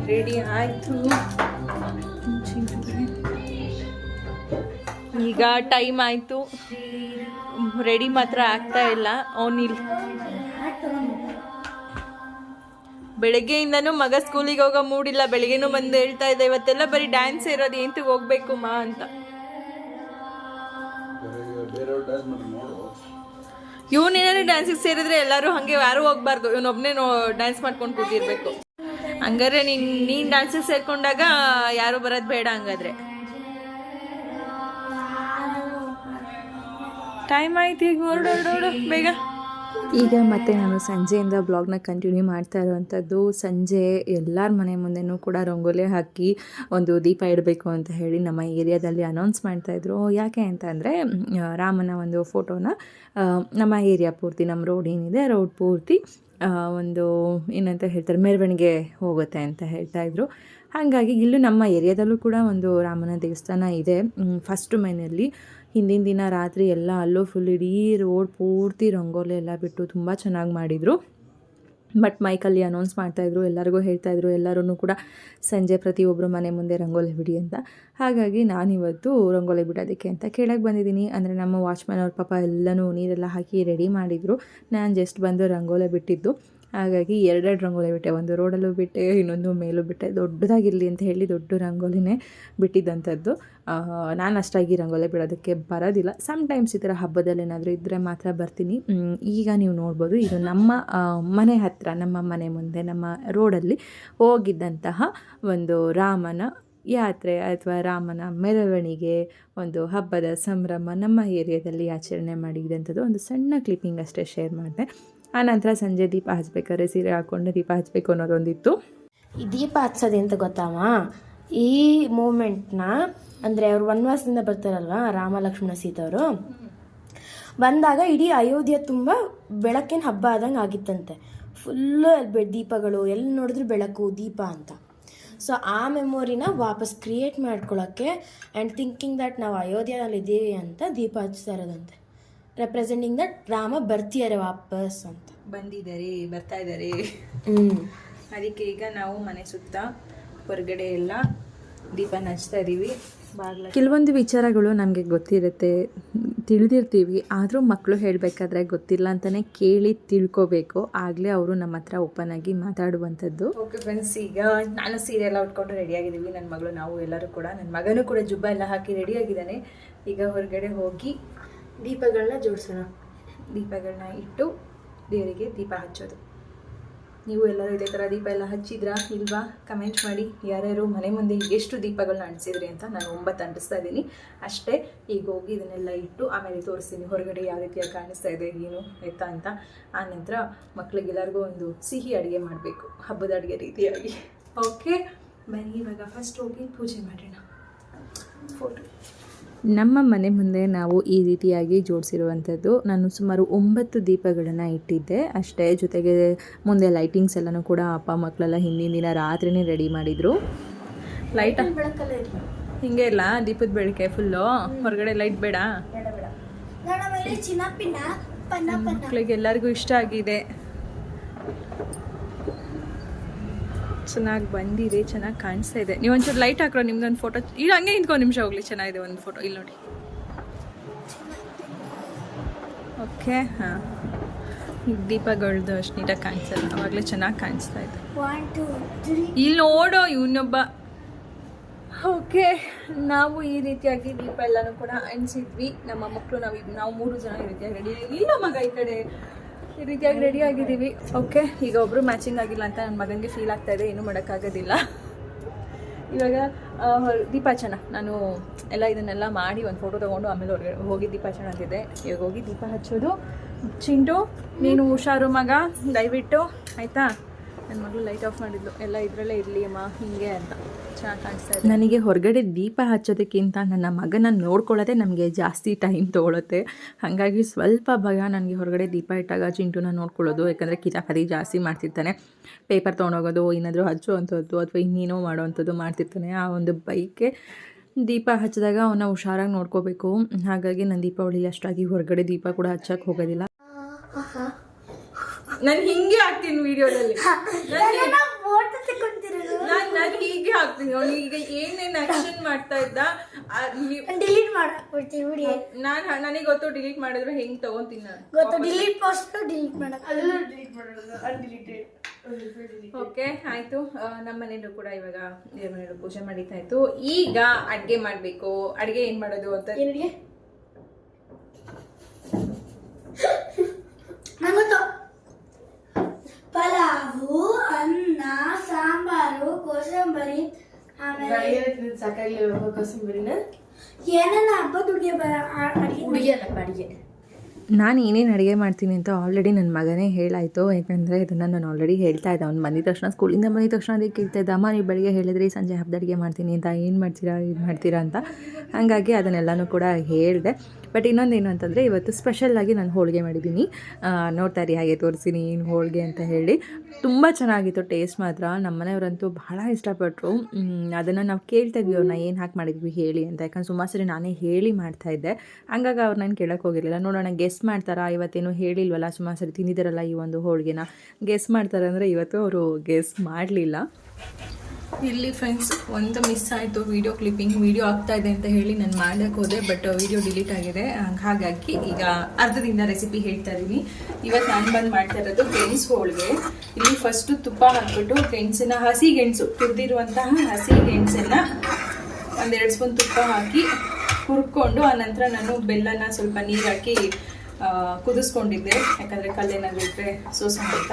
ರೆಡಿ ಆಯಿತು. ಈಗ ಟೈಮ್ ಆಯ್ತು. ರೆಡಿ ಮಾತ್ರ ಆಗ್ತಾ ಇಲ್ಲ. ಅವನಿಲ್ ಬೆಳಗ್ಗೆಯಿಂದನೂ ಮಗ ಸ್ಕೂಲಿಗೆ ಹೋಗೋ ಮೂಡಿಲ್ಲ ಬೆಳಗ್ಗೆನೂ ಬಂದು ಹೇಳ್ತಾ ಇದೆ ಇವತ್ತೆಲ್ಲ ಬರೀ ಡ್ಯಾನ್ಸ್ ಇರೋದು ಎಂತಿಗೆ ಹೋಗ್ಬೇಕು ಮಾ ಅಂತ. ಇವನೇನಾದ್ರು ಡ್ಯಾನ್ಸಿಗೆ ಸೇರಿದ್ರೆ ಎಲ್ಲರೂ ಹಾಗೆ ಯಾರು ಹೋಗ್ಬಾರ್ದು. ಇವನೊಬ್ನೇ ನೋ ಡ್ಯಾನ್ಸ್ ಮಾಡ್ಕೊಂಡು ಕೂತಿರ್ಬೇಕು. ಹಂಗಾದ್ರೆ ನೀನ್ ನೀನ್ ಡ್ಯಾನ್ಸಿಗೆ ಸೇರ್ಕೊಂಡಾಗ ಯಾರು ಬರೋದು ಬೇಡ ಹಂಗಾದ್ರೆ. ಟೈಮ್ ಆಯ್ತು ಈಗ. ಹೊರಡೋಡು ಬೇಗ. ಈಗ ಮತ್ತೆ ನಾನು ಸಂಜೆಯಿಂದ ಬ್ಲಾಗ್ನ ಕಂಟಿನ್ಯೂ ಮಾಡ್ತಾ ಇರುವಂಥದ್ದು, ಸಂಜೆ ಎಲ್ಲರ ಮನೆ ಮುಂದೆನೂ ಕೂಡ ರಂಗೋಲಿ ಹಾಕಿ ಒಂದು ದೀಪ ಇಡಬೇಕು ಅಂತ ಹೇಳಿ ನಮ್ಮ ಏರಿಯಾದಲ್ಲಿ ಅನೌನ್ಸ್ ಮಾಡ್ತಾಯಿದ್ರು ಯಾಕೆ ಅಂತ ಅಂದರೆ ರಾಮನ ಒಂದು ಫೋಟೋನ ನಮ್ಮ ಏರಿಯಾ ಪೂರ್ತಿ, ನಮ್ಮ ರೋಡ್ ಏನಿದೆ ರೋಡ್ ಪೂರ್ತಿ ಒಂದು ಏನಂತ ಹೇಳ್ತಾರೆ, ಮೆರವಣಿಗೆ ಹೋಗುತ್ತೆ ಅಂತ ಹೇಳ್ತಾ ಇದ್ರು. ಹಾಗಾಗಿ ಇಲ್ಲೂ ನಮ್ಮ ಏರಿಯಾದಲ್ಲೂ ಕೂಡ ಒಂದು ರಾಮನ ದೇವಸ್ಥಾನ ಇದೆ. ಫಸ್ಟ್ ಮೈನಲ್ಲಿ ಹಿಂದಿನ ದಿನ ರಾತ್ರಿ ಎಲ್ಲ ಅಲ್ಲೂ ಫುಲ್ ಇಡೀ ರೋಡ್ ಪೂರ್ತಿ ರಂಗೋಲಿ ಎಲ್ಲ ಬಿಟ್ಟು ತುಂಬ ಚೆನ್ನಾಗಿ ಮಾಡಿದರು. ಬಟ್ ಮೈಕಲ್ಲಿ ಅನೌನ್ಸ್ ಮಾಡ್ತಾಯಿದ್ರು ಎಲ್ಲರಿಗೂ ಹೇಳ್ತಾಯಿದ್ರು ಎಲ್ಲರೂ ಕೂಡ ಸಂಜೆ ಪ್ರತಿಯೊಬ್ಬರು ಮನೆ ಮುಂದೆ ರಂಗೋಲಿ ಬಿಡಿ ಅಂತ. ಹಾಗಾಗಿ ನಾನಿವತ್ತು ರಂಗೋಲಿ ಬಿಡೋದಕ್ಕೆ ಅಂತ ಕೇಳಕ್ಕೆ ಬಂದಿದ್ದೀನಿ. ಅಂದರೆ ನಮ್ಮ ವಾಚ್ಮ್ಯಾನ್ ಅವ್ರ ಪಾಪ ಎಲ್ಲನೂ ನೀರೆಲ್ಲ ಹಾಕಿ ರೆಡಿ ಮಾಡಿದರು. ನಾನು ಜಸ್ಟ್ ಬಂದು ರಂಗೋಲಿ ಬಿಟ್ಟಿದ್ದು. ಹಾಗಾಗಿ ಎರಡೆರಡು ರಂಗೋಲಿ ಬಿಟ್ಟೆ, ಒಂದು ರೋಡಲ್ಲೂ ಬಿಟ್ಟೆ, ಇನ್ನೊಂದು ಮೇಲೂ ಬಿಟ್ಟೆ. ದೊಡ್ಡದಾಗಿರಲಿ ಅಂತ ಹೇಳಿ ದೊಡ್ಡ ರಂಗೋಲಿನೇ ಬಿಟ್ಟಿದ್ದಂಥದ್ದು. ನಾನು ಅಷ್ಟಾಗಿ ರಂಗೋಲಿ ಬಿಡೋದಕ್ಕೆ ಬರೋದಿಲ್ಲ. ಟೈಮ್ಸ್ ಈ ಥರ ಹಬ್ಬದಲ್ಲಿ ಏನಾದರೂ ಇದ್ದರೆ ಮಾತ್ರ ಬರ್ತೀನಿ. ಈಗ ನೀವು ನೋಡ್ಬೋದು, ಇದು ನಮ್ಮ ಮನೆ ಹತ್ತಿರ ನಮ್ಮ ಮನೆ ಮುಂದೆ, ನಮ್ಮ ರೋಡಲ್ಲಿ ಹೋಗಿದ್ದಂತಹ ಒಂದು ರಾಮನ ಯಾತ್ರೆ ಅಥವಾ ರಾಮನ ಮೆರವಣಿಗೆ, ಒಂದು ಹಬ್ಬದ ಸಂಭ್ರಮ ನಮ್ಮ ಏರಿಯಾದಲ್ಲಿ ಆಚರಣೆ ಮಾಡಿದಂಥದ್ದು. ಒಂದು ಸಣ್ಣ ಕ್ಲಿಪ್ಪಿಂಗ್ ಅಷ್ಟೇ ಶೇರ್ ಮಾಡಿದೆ. ಆನಂತರ ಸಂಜೆ ದೀಪ ಹಚ್ಬೇಕಾದ್ರೆ ಸೀರೆ ಹಾಕ್ಕೊಂಡು ದೀಪ ಹಚ್ಬೇಕು ಅನ್ನೋದೊಂದಿತ್ತು. ಈ ದೀಪ ಹಚ್ಚೋದು ಗೊತ್ತಾವ ಈ ಮೂಮೆಂಟ್ನ ಅಂದರೆ ಅವ್ರು ವನವಾಸದಿಂದ ಬರ್ತಾರಲ್ವಾ ರಾಮ ಲಕ್ಷ್ಮಣ ಸೀತವರು? ಬಂದಾಗ ಇಡೀ ಅಯೋಧ್ಯೆ ತುಂಬ ಬೆಳಕಿನ ಹಬ್ಬ ಆದಂಗೆ ಆಗಿತ್ತಂತೆ. ಫುಲ್ಲು ದೀಪಗಳು, ಎಲ್ಲಿ ನೋಡಿದ್ರು ಬೆಳಕು, ದೀಪ ಅಂತ. ಸೊ ಆ ಮೆಮೊರಿನ ವಾಪಸ್ ಕ್ರಿಯೇಟ್ ಮಾಡ್ಕೊಳ್ಳೋಕ್ಕೆ ಆ್ಯಂಡ್ ಥಿಂಕಿಂಗ್ ದಟ್ ನಾವು ಅಯೋಧ್ಯೆಯಲ್ಲಿದ್ದೀವಿ ಅಂತ ದೀಪ ಹಚ್ತಾ ಇರೋದಂತೆ. ರೆಪ್ರೆಸೆಂಟಿಂಗ್ ದಟ್ ರಾಮ ಬರ್ತಿದ್ದಾರೆ ವಾಪಸ್ ಅಂತ. ಬಂದಿದ್ದಾರೆ ಬರ್ತಾ ಇದ್ದಾರೆ. ಹ್ಞೂ ಅದಕ್ಕೆ ಈಗ ನಾವು ಮನೆ ಸುತ್ತ ಹೊರಗಡೆ ಎಲ್ಲ ದೀಪ ನಚ್ತಾ ಇದ್ದೀವಿ ಬಾಗ್ಲ ಕೆಲವೊಂದು ವಿಚಾರಗಳು ನಮಗೆ ಗೊತ್ತಿರುತ್ತೆ ತಿಳಿದಿರ್ತೀವಿ. ಆದರೂ ಮಕ್ಕಳು ಹೇಳಬೇಕಾದ್ರೆ ಗೊತ್ತಿಲ್ಲ ಅಂತಲೇ ಕೇಳಿ ತಿಳ್ಕೊಬೇಕು. ಆಗಲೇ ಅವರು ನಮ್ಮ ಹತ್ರ ಓಪನ್ ಆಗಿ ಮಾತಾಡುವಂಥದ್ದು. ಓಕೆ ಫ್ರೆಂಡ್ಸ್ ಈಗ ನಾನು ಸೀರೆ ಎಲ್ಲ ಉಟ್ಕೊಂಡು ರೆಡಿ ಆಗಿದ್ದೀವಿ. ನನ್ನ ಮಗಳು ನಾವು ಎಲ್ಲರೂ ಕೂಡ ನನ್ನ ಮಗನೂ ಕೂಡ ಜುಬ್ಬ ಎಲ್ಲ ಹಾಕಿ ರೆಡಿ ಆಗಿದ್ದಾನೆ. ಈಗ ಹೊರಗಡೆ ಹೋಗಿ ದೀಪಗಳನ್ನ ಜೋಡಿಸೋಣ. ದೀಪಗಳನ್ನ ಇಟ್ಟು ದೇವರಿಗೆ ದೀಪ ಹಚ್ಚೋದು. ನೀವು ಎಲ್ಲರೂ ಇದೇ ಥರ ದೀಪ ಎಲ್ಲ ಹಚ್ಚಿದ್ರಾ ಇಲ್ವಾ? ಕಮೆಂಟ್ ಮಾಡಿ. ಯಾರ್ಯಾರು ಮನೆ ಮುಂದೆ ಎಷ್ಟು ದೀಪಗಳನ್ನ ಅಂಟಿಸಿದ್ರಿ ಅಂತ ನಾನು ಒಂಬತ್ತು ಅಂಟಿಸ್ತಾ ಇದ್ದೀನಿ. ಅಷ್ಟೇ ಈಗ ಹೋಗಿ ಇದನ್ನೆಲ್ಲ ಇಟ್ಟು ಆಮೇಲೆ ತೋರಿಸ್ತೀನಿ ಹೊರಗಡೆ ಯಾವ ರೀತಿಯಾಗಿ ಕಾಣಿಸ್ತಾ ಇದೆ ಏನು ಎತ್ತ ಅಂತ. ಆನಂತರ ಮಕ್ಕಳಿಗೆಲ್ಲರಿಗೂ ಒಂದು ಸಿಹಿ ಅಡುಗೆ ಮಾಡಬೇಕು ಹಬ್ಬದ ಅಡುಗೆ ರೀತಿಯಾಗಿ. ಓಕೆ ಬನ್ನಿ ಇವಾಗ ಫಸ್ಟ್ ಹೋಗಿ ಪೂಜೆ ಮಾಡೋಣ. ಫೋಟೋ ನಮ್ಮ ಮನೆ ಮುಂದೆ ನಾವು ಈ ರೀತಿಯಾಗಿ ಜೋಡಿಸಿರುವಂಥದ್ದು. ನಾನು ಸುಮಾರು ಒಂಬತ್ತು ದೀಪಗಳನ್ನು ಇಟ್ಟಿದ್ದೆ. ಅಷ್ಟೇ ಜೊತೆಗೆ ಮುಂದೆ ಲೈಟಿಂಗ್ಸ್ ಎಲ್ಲನೂ ಕೂಡ ಅಪ್ಪ ಮಕ್ಕಳೆಲ್ಲ ಹಿಂದಿನ ದಿನ ರಾತ್ರಿನೇ ರೆಡಿ ಮಾಡಿದರು. ಲೈಟ್ ಹಿಂಗೆ ಇಲ್ಲ ದೀಪದ ಬೆಳಕೆ ಫುಲ್ಲು ಹೊರಗಡೆ ಲೈಟ್ ಬೇಡ. ಮಕ್ಕಳಿಗೆ ಎಲ್ಲರಿಗೂ ಇಷ್ಟ ಆಗಿದೆ. ಚೆನ್ನಾಗಿ ಬಂದಿದೆ ಚೆನ್ನಾಗಿ ಕಾಣಿಸ್ತಾ ಇದೆ. ನೀವು ಒಂಚೂರು ಲೈಟ್ ಹಾಕ್ರೋ ನಿಮ್ದೊಂದು ಫೋಟೋ ಇಲ್ಲಿ ಹಂಗೆ ನಿಂತ್ಕೊಂಡು ನಿಮಿಷ ಹೋಗ್ಲಿ ಚೆನ್ನಾಗಿದೆ ಒಂದು ಫೋಟೋ ಇಲ್ಲಿ ನೋಡಿ. ಓಕೆ ಹಾಂ. ಈಗ ದೀಪಗಳದ್ದು ಅಷ್ಟು ನೀಟಾಗಿ ಕಾಣಿಸಲ್ಲ. ಅವಾಗಲೇ ಚೆನ್ನಾಗಿ ಕಾಣಿಸ್ತಾ ಇದೆ. ಇಲ್ಲಿ ನೋಡೋ ಇವನೊಬ್ಬ. ಓಕೆ ನಾವು ಈ ರೀತಿಯಾಗಿ ದೀಪ ಎಲ್ಲನೂ ಕೂಡ ಅಣಿಸಿದ್ವಿ ನಮ್ಮ ಮಕ್ಕಳು ನಾವು ನಾವು ಮೂರು ಜನ ಈ ರೀತಿಯಾಗಿ ರೆಡಿ ಇಲ್ಲ ಮಗ ಈ ಕಡೆ. ಈ ರೀತಿಯಾಗಿ ರೆಡಿ ಆಗಿದ್ದೀವಿ. ಓಕೆ ಈಗ ಒಬ್ಬರು ಮ್ಯಾಚಿಂಗ್ ಆಗಿಲ್ಲ ಅಂತ ನನ್ನ ಮಗನಿಗೆ ಫೀಲ್ ಆಗ್ತಾ ಇದೆ, ಏನೂ ಮಾಡೋಕ್ಕಾಗೋದಿಲ್ಲ. ಇವಾಗ ದೀಪಾಚನ ನಾನು ಎಲ್ಲ ಇದನ್ನೆಲ್ಲ ಮಾಡಿ ಒಂದು ಫೋಟೋ ತೊಗೊಂಡು ಆಮೇಲೆ ಹೊರಗಡೆ ಹೋಗಿ ದೀಪಾಚನ ಆಗಿದೆ ಇವಾಗ ಹೋಗಿ ದೀಪ ಹಚ್ಚೋದು. ಚಿಂಟು, ನೀನು ಹುಷಾರು ಮಗ, ದಯವಿಟ್ಟು. ಆಯಿತಾ? ನನ್ನ ಮಗಳು ಲೈಟ್ ಆಫ್ ಮಾಡಿದ್ಲು. ಎಲ್ಲ ಇದರಲ್ಲೇ ಇರಲಿ ಅಮ್ಮ, ಹೀಗೆ ಅಂತ. ನನಗೆ ಹೊರಗಡೆ ದೀಪ ಹಚ್ಚೋದಕ್ಕಿಂತ ನನ್ನ ಮಗನ ನೋಡ್ಕೊಳ್ಳೋದೆ ನಮಗೆ ಜಾಸ್ತಿ ಟೈಮ್ ತೊಗೊಳುತ್ತೆ. ಹಾಗಾಗಿ ಸ್ವಲ್ಪ ಭಯ ನನಗೆ ಹೊರಗಡೆ ದೀಪ ಇಟ್ಟಾಗ ಚಿಂಟುನ ನೋಡ್ಕೊಳ್ಳೋದು ಯಾಕಂದರೆ ಕಿತಾಪತಿ ಜಾಸ್ತಿ ಮಾಡ್ತಿರ್ತಾನೆ. ಪೇಪರ್ ತೊಗೊಂಡೋಗೋದು ಏನಾದರೂ ಹಚ್ಚುವಂಥದ್ದು ಅಥವಾ ಇನ್ನೇನೋ ಮಾಡೋವಂಥದ್ದು ಮಾಡ್ತಿರ್ತಾನೆ. ಆ ಒಂದು ಬೈಕೆ ದೀಪ ಹಚ್ಚಿದಾಗ ಅವನ್ನ ಹುಷಾರಾಗಿ ನೋಡ್ಕೋಬೇಕು. ಹಾಗಾಗಿ ನನ್ನ ದೀಪಾವಳಿ ಅಷ್ಟಾಗಿ ಹೊರಗಡೆ ದೀಪ ಕೂಡ ಹಚ್ಚಕ್ಕೆ ಹೋಗೋದಿಲ್ಲ. ನಾನು ಹಿಂಗೆ ಆಗ್ತೀನಿ ವಿಡಿಯೋದಲ್ಲಿ ನಾನು ಹೀಗೆ ಹಾಕ್ತೀನಿ. ಅವ್ನು ಈಗ ಏನೇನು ಆಕ್ಷನ್ ಮಾಡ್ತಾ ಇದ್ದ ಡಿಲೀಟ್ ಮಾಡಾಕ್ಬಿಡ್ತೀವಿ ವಿಡಿಯೋ ನಾನು ನನಗೆ ಗೊತ್ತು ಡಿಲೀಟ್ ಮಾಡಿದ್ರೆ ಹೆಂಗೆ ತಗೊಂತೀನಿ ನಾನು. ಗೊತ್ತು ಡಿಲೀಟ್ ಪೋಸ್ಟ್ ಡಿಲೀಟ್ ಮಾಡಕ್ ಅದೆಲ್ಲ ಡಿಲೀಟ್ ಮಾಡೋದು ಅನ್ಡಿಲೀಟೆಡ್ ಓಕೆ ಆಯಿತು. ನಮ್ಮ ಮನೆಯಲ್ಲೂ ಕೂಡ ಇವಾಗ ದೇವ್ರ ಪೂಜೆ ಮಾಡಿತಾ ಇತ್ತು. ಈಗ ಅಡ್ಗೆ ಮಾಡಬೇಕು. ಅಡ್ಗೆ ಏನ್ ಮಾಡೋದು ಅಂತ ಏನಿಗೆ ನಂಗೊತ್ತು ಪಲಾವು ಅನ್ನ ಸಾಂಬಾರು ಕೋಸಂಬರಿ ಆಮೇಲೆ ಸಾಕಾಗ್ಲಿಲ್ಲ ಕೋಸಂಬರಿನ ಏನೇನ ಹಬ್ಬದ ಹುಡುಗಿ ಬರ ಅಡಿಗೆ ಹುಡುಗಿ ಅಲ್ಲಪ್ಪ ಅಡಿಗೆ ನಾನು ಏನೇನು ಅಡುಗೆ ಮಾಡ್ತೀನಿ ಅಂತ ಆಲ್ರೆಡಿ ನನ್ನ ಮಗನೇ ಹೇಳಾಯಿತು. ಯಾಕಂದರೆ ಇದನ್ನು ನಾನು ಆಲ್ರೆಡಿ ಹೇಳ್ತಾ ಇದ್ದೆ. ಅವ್ನು ಬಂದಿದ ತಕ್ಷಣ ಸ್ಕೂಲಿಂದ ಬಂದಿದ ತಕ್ಷಣ ಅದಕ್ಕೆ ಕೇಳ್ತಾ ಇದ್ದ, ಅಮ್ಮ, ನೀವು ಬೆಳಿಗ್ಗೆ ಹೇಳಿದ್ರಿ ಸಂಜೆ ಹಬ್ಬದ ಅಡುಗೆ ಮಾಡ್ತೀನಿ ಅಂತ, ಏನು ಮಾಡ್ತೀರಾ ಇದು ಮಾಡ್ತೀರಾ ಅಂತ. ಹಾಗಾಗಿ ಅದನ್ನೆಲ್ಲನೂ ಕೂಡ ಹೇಳಿದೆ. ಬಟ್ ಇನ್ನೊಂದು ಏನು ಅಂತಂದರೆ ಇವತ್ತು ಸ್ಪೆಷಲ್ಲಾಗಿ ನಾನು ಹೋಳಿಗೆ ಮಾಡಿದ್ದೀನಿ. ನೋಡ್ತಾ ಹಾಗೆ ತೋರಿಸ್ತೀನಿ, ಏನು ಹೋಳಿಗೆ ಅಂತ ಹೇಳಿ. ತುಂಬ ಚೆನ್ನಾಗಿತ್ತು ಟೇಸ್ಟ್ ಮಾತ್ರ. ನಮ್ಮ ಮನೆಯವರಂತೂ ಬಹಳ ಇಷ್ಟಪಟ್ಟರು ಅದನ್ನು ನಾವು ಕೇಳ್ತಾ ಇದ್ವಿ ಅವ್ರನ್ನ ಏನು ಹಾಕಿ ಮಾಡಿದ್ವಿ ಹೇಳಿ ಅಂತ. ಯಾಕಂದ್ರೆ ಸುಮಾರು ಸರಿ ನಾನೇ ಹೇಳಿ ಮಾಡ್ತಾ ಇದ್ದೆ. ಹಂಗಾಗಿ ಅವ್ರು ನಾನು ಕೇಳಕ್ಕೆ ಹೋಗಿರಲಿಲ್ಲ. ನೋಡೋಣ ಗೆಸ್ ಮಾಡ್ತಾರಾ? ಇವತ್ತೇನು ಹೇಳಿಲ್ವಲ್ಲ, ಸುಮಾರು ಸರಿ ತಿಂದಿದ್ದಾರಲ್ಲ ಈ ಒಂದು ಹೋಳಿಗೆನ. ಗೆಸ್ ಮಾಡ್ತಾರೆ ಅಂದರೆ ಇವತ್ತು ಅವರು ಗೆಸ್ ಮಾಡಲಿಲ್ಲ. ಇಲ್ಲಿ ಫ್ರೆಂಡ್ಸ್ ಒಂದು ಮಿಸ್ ಆಯಿತು ವಿಡಿಯೋ ಕ್ಲಿಪ್ಪಿಂಗ್ ವಿಡಿಯೋ ಆಗ್ತಾ ಇದೆ ಅಂತ ಹೇಳಿ ನಾನು ಮಾಡೋಕ್ಕೆ ಹೋದೆ ಬಟ್ ವಿಡಿಯೋ ಡಿಲೀಟ್ ಆಗಿದೆ. ಹಂಗ್- ಹಾಗಾಗಿ ಈಗ ಅರ್ಧದಿಂದ ರೆಸಿಪಿ ಹೇಳ್ತಾ ಇದ್ದೀನಿ ಇವತ್ತು ನಾನು ಬಂದು ಮಾಡ್ತಾ ಇರೋದು ಗೆಣಸು ಹೋಳಿಗೆ. ಇಲ್ಲಿ ಫಸ್ಟು ತುಪ್ಪ ಹಾಕ್ಬಿಟ್ಟು ಗೆಣಸಿನ ಹಸಿ ಗೆಣಸು, ತುರಿದಿರುವಂತಹ ಹಸಿ ಗೆಣಸನ್ನ ಒಂದೆರಡು ಸ್ಪೂನ್ ತುಪ್ಪ ಹಾಕಿ ಹುರ್ಕೊಂಡು ಆನಂತರ ನಾನು ಬೆಲ್ಲನ ಸ್ವಲ್ಪ ನೀರು ಹಾಕಿ ಕುದಿಸ್ಕೊಂಡಿದ್ದೆ. ಯಾಕಂದರೆ ಕಲ್ಲೇನಾದ್ರು ಇಟ್ಟರೆ ಸೋಸ ಅಂತ.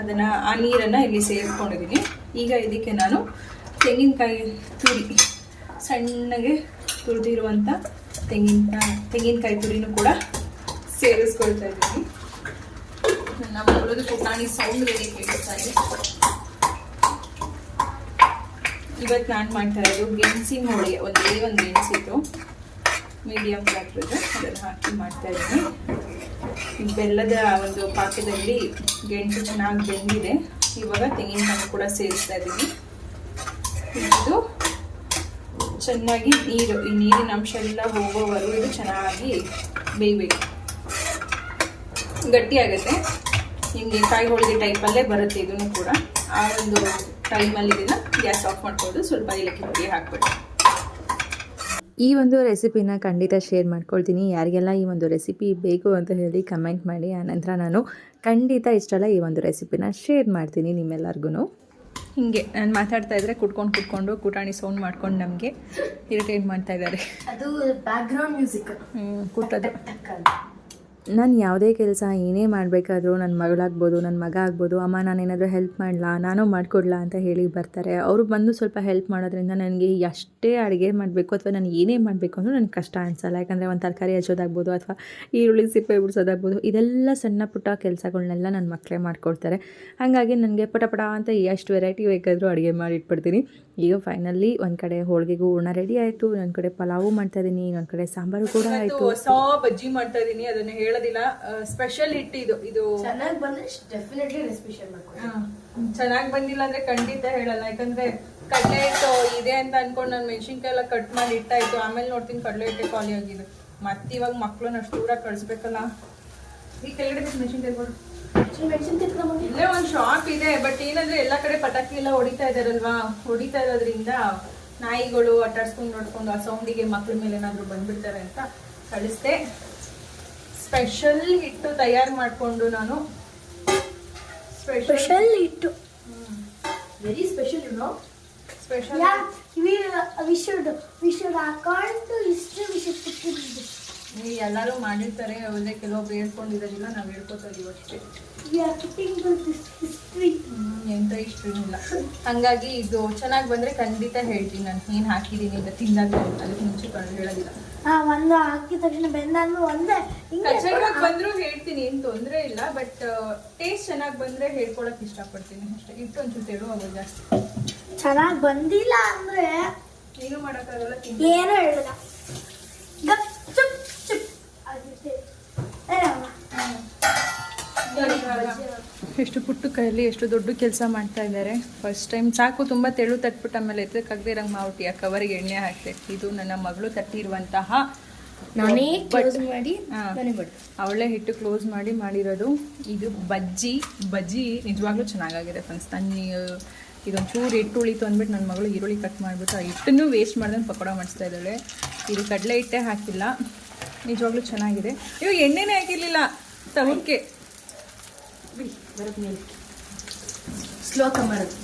ಅದನ್ನು ಆ ನೀರನ್ನು ಇಲ್ಲಿ ಸೇರಿಸ್ಕೊಂಡಿದ್ದೀನಿ ಈಗ ಇದಕ್ಕೆ ನಾನು ತೆಂಗಿನಕಾಯಿ ತುರಿ, ಸಣ್ಣಗೆ ತುರಿದಿರುವಂಥ ತೆಂಗಿನಕಾಯಿ ತೆಂಗಿನಕಾಯಿ ತುರಿನೂ ಕೂಡ ಸೇರಿಸ್ಕೊಳ್ತಾ ಇದ್ದೀನಿ. ನನ್ನ ಪುಟಾಣಿ ಸೌಂಡ್ ಬೇರೆ ಕೇಳಿಸ್ತಾ ಇದೆ. ಇವತ್ತು ನಾನು ಮಾಡ್ತಾ ಇರೋದು ಗೆಣಸಿನ ಹೋಳಿಗೆ. ಒಂದೇ ಒಂದು ಗೆಣಸಿತ್ತು. ಮೀಡಿಯಮ್ ಗಾತ್ರದ ಅದನ್ನು ಹಾಕಿ ಮಾಡ್ತಾ ಇದ್ದೀನಿ. ಬೆಲ್ಲದ ಒಂದು ಪಾಕದಲ್ಲಿ ಗೆಣಸು ಚೆನ್ನಾಗಿ ಬೆಂದಿದೆ. ಇವಾಗ ತೆಂಗಿನಕಾಯಿ ಕೂಡ ಸೇರಿಸ್ತಾ ಇದ್ದೀನಿ. ಇದು ಚೆನ್ನಾಗಿ ನೀರು, ಈ ನೀರಿನ ಅಂಶ ಎಲ್ಲ ಹೋಗೋವರೆಗೂ ಇದು ಚೆನ್ನಾಗಿ ಬೇಯಬೇಕು. ಗಟ್ಟಿಯಾಗುತ್ತೆ ನಿಮಗೆ ಕಾಯಿ ಹೋಳಿಗೆ ಟೈಪಲ್ಲೇ ಬರುತ್ತೆ ಇದನ್ನು ಕೂಡ. ಆ ಒಂದು ಟೈಮಲ್ಲಿ ಇದನ್ನು ಗ್ಯಾಸ್ ಆಫ್ ಮಾಡ್ಕೊಂಡು ಸ್ವಲ್ಪ ಏಲಕ್ಕಿ ಪುಡಿ ಹಾಕ್ಬಿಟ್ಟು. ಈ ಒಂದು ರೆಸಿಪಿನ ಖಂಡಿತ ಶೇರ್ ಮಾಡ್ಕೊಳ್ತೀನಿ ಯಾರಿಗೆಲ್ಲ ಈ ಒಂದು ರೆಸಿಪಿ ಬೇಕು ಅಂತ ಹೇಳಿ ಕಮೆಂಟ್ ಮಾಡಿ ಆನಂತರ ನಾನು ಖಂಡಿತ ಇಷ್ಟೆಲ್ಲ ಈ ಒಂದು ರೆಸಿಪಿನ ಶೇರ್ ಮಾಡ್ತೀನಿ ನಿಮ್ಮೆಲ್ಲರಿಗೂ ಹಿಂಗೆ ನಾನು ಮಾತಾಡ್ತಾ ಇದ್ರೆ ಕುಟ್ಕೊಂಡು ಕುಟ್ಕೊಂಡು ಕುಟಾಣಿ ಸೌಂಡ್ ಮಾಡ್ಕೊಂಡು ನಮಗೆ ಇರಿಟೇಟ್ ಮಾಡ್ತಾ ಇದ್ದಾರೆ ಅದು ಬ್ಯಾಕ್ಗ್ರೌಂಡ್ ಮ್ಯೂಸಿಕ್ ಕುಟ್ಟೋದು ನಾನು ಯಾವುದೇ ಕೆಲಸ ಏನೇ ಮಾಡಬೇಕಾದ್ರೂ ನನ್ನ ಮಗಳಾಗ್ಬೋದು ನನ್ನ ಮಗ ಆಗ್ಬೋದು, ಅಮ್ಮ ನಾನೇನಾದರೂ ಹೆಲ್ಪ್ ಮಾಡಲಾ, ನಾನು ಮಾಡಿಕೊಡ್ಲಾ ಅಂತ ಹೇಳಿ ಬರ್ತಾರೆ. ಅವರು ಬಂದು ಸ್ವಲ್ಪ ಹೆಲ್ಪ್ ಮಾಡೋದ್ರಿಂದ ನನಗೆ ಎಷ್ಟೇ ಅಡುಗೆ ಮಾಡಬೇಕು ಅಥವಾ ನಾನು ಏನೇ ಮಾಡಬೇಕು ಅಂದರೂ ನನಗೆ ಕಷ್ಟ ಅನಿಸಲ್ಲ. ಯಾಕಂದರೆ ಒಂದು ತರಕಾರಿ ಹಚ್ಚೋದಾಗ್ಬೋದು ಅಥವಾ ಈರುಳ್ಳಿ ಸಿಪ್ಪೆ ಬಿಡಿಸೋದಾಗ್ಬೋದು, ಇದೆಲ್ಲ ಸಣ್ಣ ಪುಟ್ಟ ಕೆಲಸಗಳನ್ನೆಲ್ಲ ನನ್ನ ಮಕ್ಕಳೇ ಮಾಡಿಕೊಡ್ತಾರೆ. ಹಾಗಾಗಿ ನನಗೆ ಪಟ ಪಟ ಅಂತ ಎಷ್ಟು ವೆರೈಟಿ ಬೇಕಾದರೂ ಅಡುಗೆ ಮಾಡಿ ಇಟ್ಬಿಡ್ತೀನಿ. ಈಗ ಫೈನಲಿ ಒಂದ್ ಕಡೆ ಹೋಳಿಗೆಗೂ ಹೂರ್ಣ ರೆಡಿ ಆಯ್ತು ಒಂದ್ ಕಡೆ ಪಲಾವು ಮಾಡ್ತಾ ಇದ್ದೀನಿ ಇನ್ನೊಂದು ಕಡೆ ಸಾಂಬಾರು ಕೂಡ ಆಯಿತು. ಹೊಸ ಬಜ್ಜಿ ಮಾಡ್ತಾ ಇದೀನಿ ಅದನ್ನ ಹೇಳೋದಿಲ್ಲ. ಸ್ಪೆಷಲ್ ಹಿಟ್ಟು ಇದು ಇದು ಚೆನ್ನಾಗಿ ಬಂದ್ರೆ ಡೆಫಿನೆಟ್ಲಿ ರೆಸಿಪಿ ಚೆನ್ನಾಗಿ ಬಂದಿಲ್ಲ ಅಂದ್ರೆ ಖಂಡಿತ ಹೇಳಲ್ಲ. ಯಾಕಂದ್ರೆ ಕಡಲೆ ಹಿಟ್ಟು ಇದೆ ಅಂತ ಅನ್ಕೊಂಡು ನಾನು ಮೆಣಸಿನ್ಕಾಯಿ ಎಲ್ಲ ಕಟ್ ಮಾಡಿ ಇಟ್ಟಾಯ್ತು ಆಮೇಲೆ ನೋಡ್ತೀನಿ ಕಡಲೆ ಹಿಟ್ಟೆ ಖಾಲಿ ಆಗಿದೆ. ಮತ್ತೆ ಇವಾಗ ಮಕ್ಳನ್ನ ಅಷ್ಟು ದೂರ ಕಳಿಸ್ಬೇಕಲ್ಲ. ಈ ಕೆಳಗಡೆ ಮೆಣಸಿನ್ಕಾಯಿ ಕೊಡು. ಇಲ್ಲೇ ಒಂದು ಶಾಪ್ ಇದೆ ಬಟ್ ಏನಂದ್ರೆ ಎಲ್ಲ ಕಡೆ ಪಟಾಕಿ ಎಲ್ಲ ಹೊಡಿತಾ ಇದಾರಲ್ವಾ? ಹೊಡಿತಾ ಇರೋದ್ರಿಂದ ನಾಯಿಗಳು ಅಟ್ಟಾಡ್ಸ್ಕೊಂಡು ನೋಡ್ಕೊಂಡು ಆ ಸೌಂಡಿಗೆ ಮಕ್ಳ ಮೇಲೆ ಏನಾದ್ರು ಬಂದ್ಬಿಡ್ತಾರೆ ಅಂತ ಕಳಿಸ್ದೆ. ಸ್ಪೆಷಲ್ ಹಿಟ್ಟು ತಯಾರು ಮಾಡಿಕೊಂಡು ನಾನು. ಸ್ಪೆಷಲ್ ಹಿಟ್ಟು. ಇಟ್ಟು very special you know special yeah we should we should accord ಇಷ್ಟು ವಿ ಶುಡ್ ಎಲ್ಲರೂ ಮಾಡಿರ್ತಾರೆ ಒಂದೇ ಕೆಲವೊಬ್ರು ಹೇಳ್ಕೊಂಡಿರೋದಿಲ್ಲ ನಾವು ಹೇಳ್ಕೊತಾ ಇದೀವಿ ಅಷ್ಟೇ. ಎಂತ ಇಷ್ಟ ಇಲ್ಲ. ಹಂಗಾಗಿ ಇದು ಚೆನ್ನಾಗಿ ಬಂದ್ರೆ ಖಂಡಿತ ಹೇಳ್ತೀನಿ ನಾನು. ಏನು ಹಾಕಿದ್ದೀನಿ ಅಂತ ತಿಂದಾಗ ಅದಕ್ಕೆ ಮುಂಚೆ ಕಂಡು ಹೇಳೋದಿಲ್ಲ. ಒಂದು ಹಾಕಿದ ತಕ್ಷಣ ಬೆಂದಾದ್ಮೇಲೆ ಒಂದೇ. ಕಚೇರಿಗೆ ಬಂದ್ರು ಹೇಳ್ತೀನಿ ಏನ್ ತೊಂದರೆ ಇಲ್ಲ ಬಟ್ ಟೇಸ್ಟ್ ಚೆನ್ನಾಗಿ ಬಂದ್ರೆ ಹೇಳ್ಕೊಳಕ್ ಇಷ್ಟಪಡ್ತೀನಿ ಅಷ್ಟೇ. ಇಟ್ಟು ಒಂಚೂರು ತೆಳು ಆಗೋದು ಜಾಸ್ತಿ. ಚೆನ್ನಾಗಿ ಬಂದಿಲ್ಲ ಅಂದ್ರೆ ಏನು ಮಾಡಕ್ಕಾಗಲ್ಲ ಏನೂ ಹೇಳಿಲ್ಲ. ಎಷ್ಟು ಪುಟ್ಟು ಕೈಯಲ್ಲಿ ಎಷ್ಟು ದೊಡ್ಡ ಕೆಲಸ ಮಾಡ್ತಾ ಇದ್ದಾರೆ. ಫಸ್ಟ್ ಟೈಮ್ ಸಾಕು ತುಂಬ ತೆಳು ತಟ್ಬಿಟ್ಟು ಆಮೇಲೆ ಎತ್ತಕ್ಕಾಗದೇ ಇರಂಗೆ ಮಾವುಟಿ ಆ ಕವರಿಗೆ ಎಣ್ಣೆ ಹಾಕ್ತೆ. ಇದು ನನ್ನ ಮಗಳು ತಟ್ಟಿರುವಂತಹ ನಾನೇ ಕ್ಲೋಸ್ ಮಾಡಿ ಅವಳೇ ಹಿಟ್ಟು ಕ್ಲೋಸ್ ಮಾಡಿ ಮಾಡಿರೋದು. ಇದು ಬಜ್ಜಿ ಬಜ್ಜಿ ನಿಜವಾಗ್ಲೂ ಚೆನ್ನಾಗಾಗಿದೆ ಫ್ರೆಂಡ್ಸ್ ನಾನು ಇದೊಂದು ಚೂರು ಹಿಟ್ಟು ಉಳಿತು ಅಂದ್ಬಿಟ್ಟು ನನ್ನ ಮಗಳು ಈರುಳ್ಳಿ ಕಟ್ ಮಾಡಿಬಿಟ್ಟು ಆ ಹಿಟ್ಟನ್ನು ವೇಸ್ಟ್ ಮಾಡ್ದಂಗೆ ಪಕೋಡ ಮಾಡಿಸ್ತಾ ಇದ್ದಾಳೆ. ಇದು ಕಡಲೆ ಹಿಟ್ಟೆ ಹಾಕಿಲ್ಲ. ನಿಜವಾಗ್ಲೂ ಚೆನ್ನಾಗಿದೆ. ಇವಾಗ ಎಣ್ಣೆನೇ ಹಾಕಿರಲಿಲ್ಲ. ತವಕ್ಕೆ ಸ್ಲೋ ಮಾಡೋದು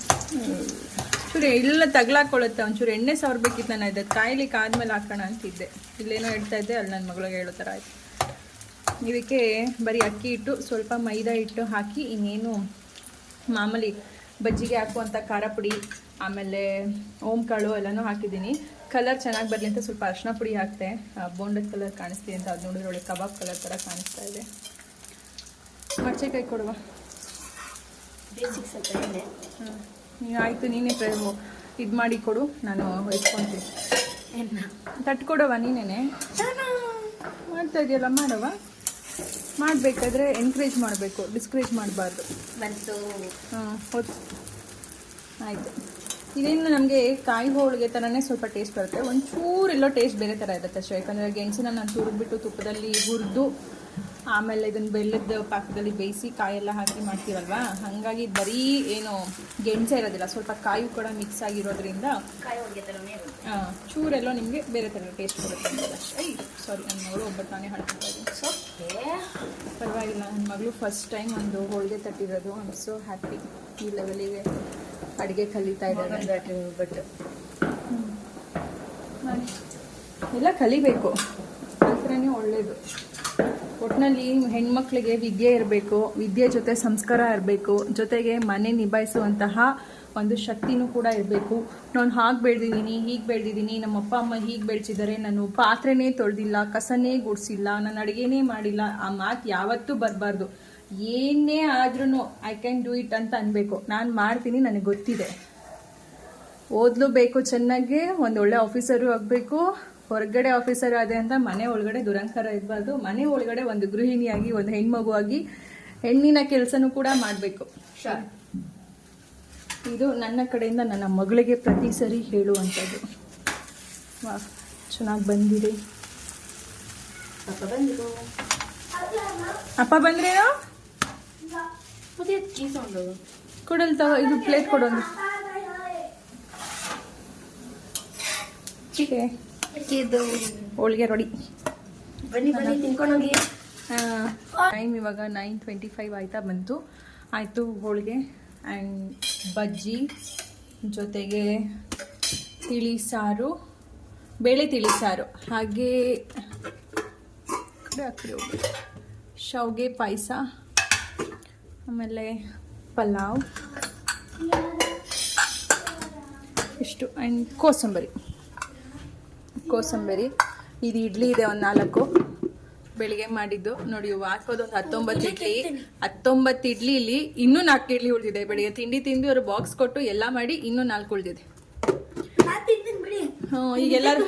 ಎಲ್ಲ ತಗ್ಲಾಕೊಳ್ಳುತ್ತೆ, ಒಂಚೂರು ಎಣ್ಣೆ ಸವರ್ಬೇಕಿತ್ತು ನಾನು ಇದ್ದ ಕಾಯ್ಲಿಕ್ಕೆ ಆದ್ಮೇಲೆ ಹಾಕೋಣ ಅಂತಿದ್ದೆ. ಇಲ್ಲೇನೋ ಹೇಳ್ತಾ ಇದ್ದೆ, ಅಲ್ಲಿ ನನ್ನ ಮಗಳಿಗೆ ಹೇಳೋ ಥರ ಆಯಿತು. ಇದಕ್ಕೆ ಬರೀ ಅಕ್ಕಿ ಹಿಟ್ಟು, ಸ್ವಲ್ಪ ಮೈದಾ ಹಿಟ್ಟು ಹಾಕಿ, ಇನ್ನೇನು ಮಾಮೂಲಿ ಬಜ್ಜಿಗೆ ಹಾಕುವಂಥ ಖಾರ ಪುಡಿ, ಆಮೇಲೆ ಓಂ ಕಾಳು ಎಲ್ಲನೂ ಹಾಕಿದ್ದೀನಿ. ಕಲರ್ ಚೆನ್ನಾಗಿ ಬರಲಿ ಅಂತ ಸ್ವಲ್ಪ ಅರ್ಶಿನ ಪುಡಿ ಹಾಕ್ತೆ. ಬೋಂಡದ ಕಲರ್ ಕಾಣಿಸ್ತೀನಿ ಅಂತ ಅದು ನೋಡಿದ್ರೆ ಒಳ್ಳೆ ಕಬಾಬ್ ಕಲರ್ ಥರ ಕಾಣಿಸ್ತಾ ಇದೆ. ಮಡ್ಚೆಕಾಯಿ ಕೊಡುವ ಎಣ್ಣೆ ನೀನು ಆಯಿತು ನೀನೇ ಟ್ರೈ ಇದು ಮಾಡಿ ಕೊಡು ನಾನು ಇಟ್ಕೊತೀನಿ ತಟ್ಕೊಡವ ನೀನೇನೆ? ಮಾಡ್ತಾ ಇದೆಯಲ್ಲ ಮಾಡವ ಮಾಡಬೇಕಾದ್ರೆ ಎನ್ಕರೇಜ್ ಮಾಡಬೇಕು ಡಿಸ್ಕರೇಜ್ ಮಾಡಬಾರ್ದು. ಬಂತು. ಹಾಂ ಹೊತ್ತು ಆಯಿತು. ಇದೇನು ನಮಗೆ ಕಾಯಿ ಹೋಳಿಗೆ ಥರನೇ ಸ್ವಲ್ಪ ಟೇಸ್ಟ್ ಬರುತ್ತೆ. ಒಂಚೂರು ಎಲ್ಲೋ ಟೇಸ್ಟ್ ಬೇರೆ ಥರ ಇರುತ್ತೆ ಅಷ್ಟೇ. ಯಾಕಂದರೆ ಗೆಣಸಿನ ನಾನು ತುರಿದ್ಬಿಟ್ಟು ತುಪ್ಪದಲ್ಲಿ ಹುರಿದು ಆಮೇಲೆ ಇದನ್ನು ಬೆಲ್ಲದ ಪಾಕದಲ್ಲಿ ಬೇಯಿಸಿ ಕಾಯೆಲ್ಲ ಹಾಕಿ ಮಾಡ್ತೀವಲ್ವಾ? ಹಾಗಾಗಿ ಬರೀ ಏನು ಗೆಣಸೆ ಇರೋದಿಲ್ಲ ಸ್ವಲ್ಪ ಕಾಯಿ ಕೂಡ ಮಿಕ್ಸ್ ಆಗಿರೋದ್ರಿಂದ ಥರನೇ ಆ, ಚೂರೆಲ್ಲೋ ನಿಮಗೆ ಬೇರೆ ಥರ ಟೇಸ್ಟ್ ಬರುತ್ತೆ ಅಷ್ಟೇ. ಸಾರಿ ನನ್ನ ಮಗಳು ಒಬ್ಬಟ್ಟು ನಾನೇ ಇದ್ದೀನಿ. ಸೊ ಪರವಾಗಿಲ್ಲ ನನ್ನ ಮಗಳು ಫಸ್ಟ್ ಟೈಮ್ ಒಂದು ಹೋಳಿಗೆ ತಟ್ಟಿರೋದು. ಐ ಸೊ ಹ್ಯಾಪಿ ಈ ಲೆವೆಲಿಗೆ ಅಡುಗೆ ಕಲಿತಾ ಇದ್ದಾರೆ. ಬಟ್ ಎಲ್ಲ ಕಲಿಬೇಕು. ಕಲ್ತ್ರೇ ಒಳ್ಳೇದು. ಒಟ್ಟಿನಲ್ಲಿ ಹೆಣ್ಮಕ್ಳಿಗೆ ವಿದ್ಯೆ ಇರಬೇಕು, ವಿದ್ಯೆ ಜೊತೆ ಸಂಸ್ಕಾರ ಇರಬೇಕು, ಜೊತೆಗೆ ಮನೆ ನಿಭಾಯಿಸುವಂತಹ ಒಂದು ಶಕ್ತಿನೂ ಕೂಡ ಇರಬೇಕು. ನಾನು ಹಾಗೆ ಬೆಳೆದಿದ್ದೀನಿ, ಹೀಗೆ ಬೆಳೆದಿದ್ದೀನಿ ನಮ್ಮ ಅಪ್ಪ ಅಮ್ಮ ಹೀಗೆ ಬೆಳೆಸಿದ್ದಾರೆ, ನಾನು ಪಾತ್ರೆನೇ ತೊಳೆದಿಲ್ಲ, ಕಸನೇ ಗುಡಿಸಿಲ್ಲ ನಾನು ಅಡುಗೆನೇ ಮಾಡಿಲ್ಲ, ಆ ಮಾತು ಯಾವತ್ತೂ ಬರಬಾರ್ದು. ಏನೇ ಆದ್ರೂ ಐ ಕ್ಯಾನ್ ಡೂ ಇಟ್ ಅಂತ ಅನ್ಬೇಕು. ನಾನು ಮಾಡ್ತೀನಿ, ನನಗೆ ಗೊತ್ತಿದೆ. ಓದಲು ಬೇಕು ಚೆನ್ನಾಗಿ, ಒಂದು ಒಳ್ಳೆ ಆಫೀಸರು ಆಗಬೇಕು. ಹೊರಗಡೆ ಆಫೀಸರ್ ಆದೆ ಅಂತ ಮನೆ ಒಳಗಡೆ ದುರಂಕಾರ ಇರಬಾರ್ದು. ಮನೆ ಒಳಗಡೆ ಒಂದು ಗೃಹಿಣಿಯಾಗಿ ಒಂದು ಹೆಣ್ಮಗುವಾಗಿ ಹೆಣ್ಣಿನ ಕೆಲಸನೂ ಕೂಡ ಮಾಡಬೇಕು. ಇದು ನನ್ನ ಕಡೆಯಿಂದ ನನ್ನ ಮಗಳಿಗೆ ಪ್ರತಿ ಸರಿ ಹೇಳುವಂಥದ್ದು. ವಾ ಚೆನ್ನಾಗಿ ಬಂದ್ರು ಅಪ್ಪ ಬಂದ್ರೇನೋ? ಕೊಡಲ್ ತಗೋ ಇದು ಪ್ಲೇಟ್ ಕೊಡೋದು ಇದು ಹೋಳಿಗೆ ರೊಡಿ ಬನ್ನಿ ಬನ್ನಿ ತಿನ್ಕೊಂಡೋಗಿ ಟೈಮ್ ಇವಾಗ ನೈನ್ ಟ್ವೆಂಟಿ ಫೈವ್ ಆಯ್ತಾ ಬಂತು. ಆಯಿತು ಹೋಳಿಗೆ ಆ್ಯಂಡ್ ಬಜ್ಜಿ ಜೊತೆಗೆ ತಿಳಿ ಸಾರು ಬೇಳೆ ತಿಳಿ ಸಾರು. ಹೋಗಿ. ಶಾವ್ಗೆ ಪಾಯಸ ಆಮೇಲೆ ಪಲಾವ್. ಇಷ್ಟು ಆ್ಯಂಡ್ ಕೋಸಂಬರಿ. ಕೋಸಂಬರಿ ಇದು ಇಡ್ಲಿ ಇದೆ ಒಂದು ನಾಲ್ಕು. ಬೆಳಿಗ್ಗೆ ಮಾಡಿದ್ದು. ನೋಡಿ ಹಾಕೋದು ಒಂದು ಹತ್ತೊಂಬತ್ತು ಇಡ್ಲಿ. ಹತ್ತೊಂಬತ್ತು ಇಡ್ಲಿಲಿ ಇನ್ನೂ ನಾಲ್ಕು ಇಡ್ಲಿ ಉಳಿದಿದೆ. ಬೆಳಿಗ್ಗೆ ತಿಂಡಿ ತಿಂದು ಅವರು ಬಾಕ್ಸ್ ಕೊಟ್ಟು ಎಲ್ಲ ಮಾಡಿ ಇನ್ನೂ ನಾಲ್ಕು ಉಳಿದಿದೆ. ಈಗೆಲ್ಲರೂ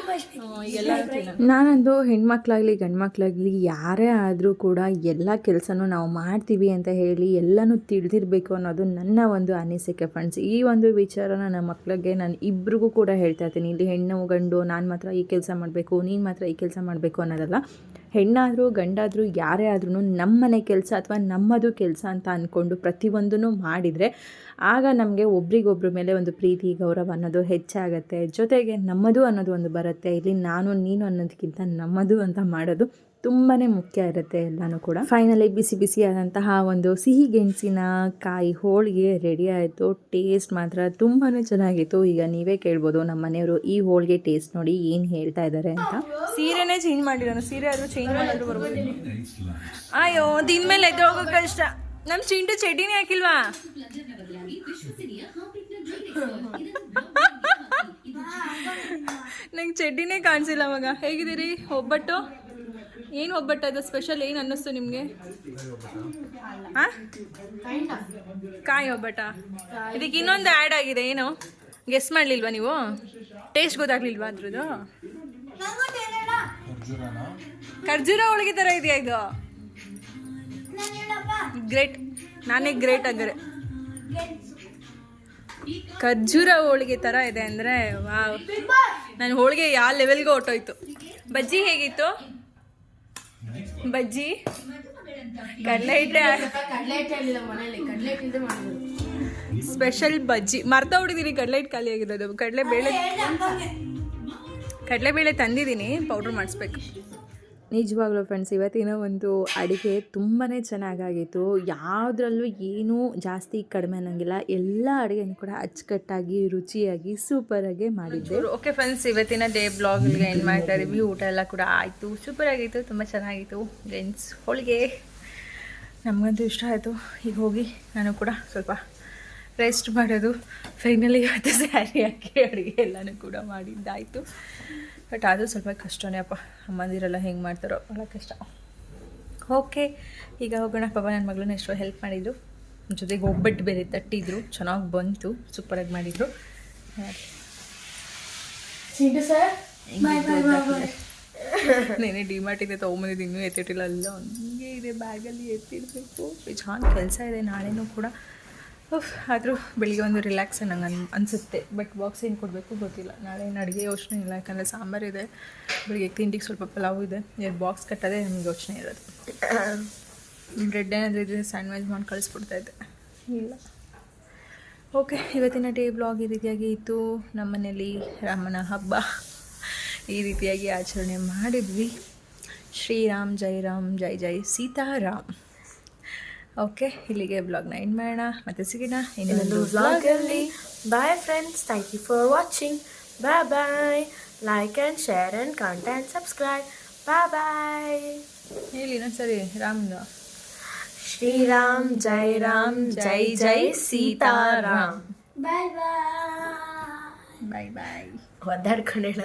ನಾನಂದು ಹೆಣ್ಮಕ್ಳಾಗಲಿ ಗಂಡ್ಮಕ್ಳಾಗಲಿ ಯಾರೇ ಆದರೂ ಕೂಡ ಎಲ್ಲ ಕೆಲಸನೂ ನಾವು ಮಾಡ್ತೀವಿ ಅಂತ ಹೇಳಿ ಎಲ್ಲನೂ ತಿಳಿದಿರಬೇಕು ಅನ್ನೋದು ನನ್ನ ಒಂದು ಅನಿಸಿಕೆ ಫ್ರೆಂಡ್ಸ್ ಈ ಒಂದು ವಿಚಾರನ ನನ್ನ ಮಕ್ಳಿಗೆ ನಾನು ಇಬ್ರಿಗೂ ಕೂಡ ಹೇಳ್ತಾ ಇರ್ತೀನಿ. ಇಲ್ಲಿ ಹೆಣ್ಣು ಗಂಡು ನಾನು ಮಾತ್ರ ಈ ಕೆಲಸ ಮಾಡಬೇಕು ನೀನು ಮಾತ್ರ ಈ ಕೆಲಸ ಮಾಡಬೇಕು ಅನ್ನೋದಲ್ಲ. ಹೆಣ್ಣಾದರೂ ಗಂಡಾದರೂ ಯಾರೇ ಆದ್ರೂ ನಮ್ಮನೆ ಕೆಲಸ ಅಥವಾ ನಮ್ಮದು ಕೆಲಸ ಅಂತ ಅಂದ್ಕೊಂಡು ಪ್ರತಿಯೊಂದನ್ನು ಮಾಡಿದರೆ ಆಗ ನಮಗೆ ಒಬ್ರಿಗೊಬ್ರ ಮೇಲೆ ಒಂದು ಪ್ರೀತಿ, ಗೌರವ ಅನ್ನೋದು ಹೆಚ್ಚಾಗತ್ತೆ. ಜೊತೆಗೆ ನಮ್ಮದು ಅನ್ನೋದು ಒಂದು ಬರುತ್ತೆ. ಇಲ್ಲಿ ನಾನು, ನೀನು ಅನ್ನೋದಕ್ಕಿಂತ ನಮ್ಮದು ಅಂತ ಮಾಡೋದು ತುಂಬಾ ಮುಖ್ಯ ಇರುತ್ತೆ ಎಲ್ಲನೂ ಕೂಡ. ಫೈನಲಿ ಬಿಸಿ ಬಿಸಿಯಾದಂತಹ ಒಂದು ಸಿಹಿ ಗೆಣಸಿನ ಕಾಯಿ ಹೋಳಿಗೆ ರೆಡಿ ಆಯಿತು. ಟೇಸ್ಟ್ ಮಾತ್ರ ತುಂಬಾ ಚೆನ್ನಾಗಿತ್ತು. ಈಗ ನೀವೇ ಕೇಳ್ಬೋದು ನಮ್ಮ ಮನೆಯವರು ಈ ಹೋಳಿಗೆ ಟೇಸ್ಟ್ ನೋಡಿ ಏನು ಹೇಳ್ತಾ ಇದ್ದಾರೆ ಅಂತ. ಸೀರೆನೇ ಚೇಂಜ್ ಮಾಡಿರೋನು ಸೀರೆ ಆದರೂ ಚೇಂಜ್ ಮಾಡಿದ್ರು ಬರ್ಬೋದು. ಅಯ್ಯೋ, ದಿನ ಮೇಲೆ ಎದ್ದೋಗೋ ಕಷ್ಟ ನಮ್ಮ ಚಿಂಟು ಚಡ್ಡಿನೇ ಹಾಕಿಲ್ವಾ? ನಂಗೆ ಚಡ್ಡಿನೇ ಕಾಣಿಸಿಲ್ಲ ಅವಾಗ ಹೇಗಿದ್ದೀರಿ? ಒಬ್ಬಟ್ಟು? ಏನು ಒಬ್ಬಟ್ಟು ಅದು ಸ್ಪೆಷಲ್ ಏನು ಅನ್ನಿಸ್ತು ನಿಮಗೆ? ಕಾಯಿ ಒಬ್ಬಟ್ಟ ಇದಕ್ಕೆ ಇನ್ನೊಂದು ಆ್ಯಡ್ ಆಗಿದೆ, ಏನು? ಗೆಸ್ ಮಾಡಲಿಲ್ವಾ ನೀವು? ಟೇಸ್ಟ್ ಗೊತ್ತಾಗ್ಲಿಲ್ವಾ ಅದ್ರದ್ದು? ಖರ್ಜೂರ ಹೋಳಿಗೆ ಥರ ಇದೆಯಾ ಇದು? ಗ್ರೇಟ್ ನಾನೇ ಗ್ರೇಟ್ ಅಂದರೆ ಖರ್ಜೂರ ಹೋಳಿಗೆ ಥರ ಇದೆ ಅಂದರೆ ವಾವ್ ನನ್ನ ಹೋಳಿಗೆ ಯಾವ ಲೆವೆಲ್ಗೂ ಹೊಟ್ಟೋಯ್ತು ಬಜ್ಜಿ ಹೇಗಿತ್ತು? ಬಜ್ಜಿ ಕಡಲೆ ಹಿಟ್ಟೆ ಸ್ಪೆಷಲ್ ಬಜ್ಜಿ. ಮರ್ತ ಹೊಡಿದೀನಿ ಕಡಲೆ ಹಿಟ್ಟು ಖಾಲಿ ಆಗಿರೋದು. ಕಡಲೆ ಬೇಳೆ ಕಡಲೆ ಬೇಳೆ ತಂದಿದ್ದೀನಿ ಪೌಡ್ರ್ ಮಾಡಿಸ್ಬೇಕು. ನಿಜವಾಗ್ಲೂ ಫ್ರೆಂಡ್ಸ್ ಇವತ್ತಿನ ಒಂದು ಅಡುಗೆ ತುಂಬಾ ಚೆನ್ನಾಗಾಗಿತ್ತು. ಯಾವುದ್ರಲ್ಲೂ ಏನೂ ಜಾಸ್ತಿ ಕಡಿಮೆ ಅನ್ನೋಂಗಿಲ್ಲ. ಎಲ್ಲ ಅಡುಗೆನೂ ಕೂಡ ಅಚ್ಚುಕಟ್ಟಾಗಿ, ರುಚಿಯಾಗಿ ಸೂಪರಾಗಿ ಮಾಡಿದ್ದೆ. ಓಕೆ ಫ್ರೆಂಡ್ಸ್ ಇವತ್ತಿನ ಡೇ ಬ್ಲಾಗ್ ಏನು ಮಾಡ್ತಾ ಇದೀವಿ ಊಟ ಎಲ್ಲ ಕೂಡ ಆಯಿತು. ಸೂಪರ್ ಆಗಿತ್ತು, ತುಂಬ ಚೆನ್ನಾಗಿತ್ತು. ಫ್ರೆಂಡ್ಸ್ ಹೋಳಿಗೆ. ನಮಗಂತೂ ಇಷ್ಟ ಆಯಿತು. ಈಗ ಹೋಗಿ ನಾನು ಕೂಡ ಸ್ವಲ್ಪ ರೆಸ್ಟ್ ಮಾಡೋದು. ಫೈನಲಿ ಇವತ್ತು ಸ್ಯಾರಿ ಹಾಕಿ ಅಡುಗೆ ಎಲ್ಲನೂ ಕೂಡ ಮಾಡಿದ್ದಾಯಿತು. ಬಟ್ ಅದು ಸ್ವಲ್ಪ ಕಷ್ಟನೇ ಅಪ್ಪ. ಅಮ್ಮಂದಿರೆಲ್ಲ ಹೆಂಗೆ ಮಾಡ್ತಾರೋ ಭಾಳ ಕಷ್ಟ ಓಕೆ ಈಗ ಹೋಗೋಣ. ಪಾಪ ನನ್ನ ಮಗಳನ್ನ ಎಷ್ಟೋ ಹೆಲ್ಪ್ ಮಾಡಿದ್ರು. ಜೊತೆಗೆ ಒಬ್ಬಟ್ಟು ಬೇರೆ ತಟ್ಟಿದ್ರು. ಚೆನ್ನಾಗಿ ಬಂತು. ಸೂಪರಾಗಿ ಮಾಡಿದರು. ನೆನೆ ಡಿಮಾರ್ಟಿಂದ ತೊಗೊಂಬಂದಿದ್ದು ಇನ್ನೂ ಎತ್ತಿಟ್ಟಿಲ್ಲ. ಅಲ್ಲ ಹಂಗೆ ಇದೆ. ಬ್ಯಾಗಲ್ಲಿ ಎತ್ತಿಡಬೇಕು ಚೆನ್ನಾಗಿ ಕೆಲಸ ಇದೆ. ನಾಳೆನೂ ಕೂಡ ಆದರೂ ಬೆಳಿಗ್ಗೆ ಒಂದು ರಿಲ್ಯಾಕ್ಸ್ ನಂಗೆ ಅನ್ ಅನಿಸುತ್ತೆ. ಬಟ್ ಬಾಕ್ಸ್ ಏನು ಕೊಡಬೇಕು ಗೊತ್ತಿಲ್ಲ. ನಾಳೆ ಏನು ಅಡುಗೆ ಯೋಚನೆ ಇಲ್ಲ. ಯಾಕಂದರೆ ಸಾಂಬಾರಿದೆ ಬೆಳಿಗ್ಗೆ ತಿಂಡಿಗೆ ಸ್ವಲ್ಪ ಪಲಾವು ಇದೆ. ಎರಡು ಬಾಕ್ಸ್ ಕಟ್ಟೋದೇ ನಮ್ಗೆ ಯೋಚನೆ ಇರೋದು. [COUGHS] ಬ್ರೆಡ್ ಏನಾದರೂ ಇದ್ರೆ ಸ್ಯಾಂಡ್ವಿಚ್ ಮಾಡಿ ಕಳಿಸ್ಬಿಡ್ತಾ ಇದ್ದೆ. ಇಲ್ಲ. ಓಕೆ ಇವತ್ತಿನ ಡೇ ಬ್ಲಾಗ್ ಈ ರೀತಿಯಾಗಿ ಇತ್ತು. ನಮ್ಮ ಮನೆಯಲ್ಲಿ ರಾಮನ ಹಬ್ಬ ಈ ರೀತಿಯಾಗಿ ಆಚರಣೆ ಮಾಡಿದ್ವಿ. ಶ್ರೀರಾಮ್, ಜೈ ರಾಮ್, ಜೈ ಜೈ ಸೀತಾರಾಮ್. ಓಕೆ ಇಲ್ಲಿಗೆ ಬ್ಲಾಗ್ನ ಎಂಡ್ ಮಾಡೋಣ. ಮತ್ತೆ ಸಿಗೋಣ ಇನ್ನೊಂದು ಬ್ಲಾಗಲ್ಲಿ bye friends thank you for watching bye bye like and share and comment and subscribe bye bye ಹೇಳಿ ಇನ್ನೊಂದ್ಸರಿ ರಾಮ್ದು ಶ್ರೀರಾಮ್ ಜೈ ರಾಮ್ ಜೈ ಜೈ ಸೀತಾರಾಮ್. ಬಾಯ್ ಬಾಯ್ ಬಾಯ್ ಬಾಯ್ ಒದ್ದಾಡ್ಕೊಂಡು ಹೇಳ.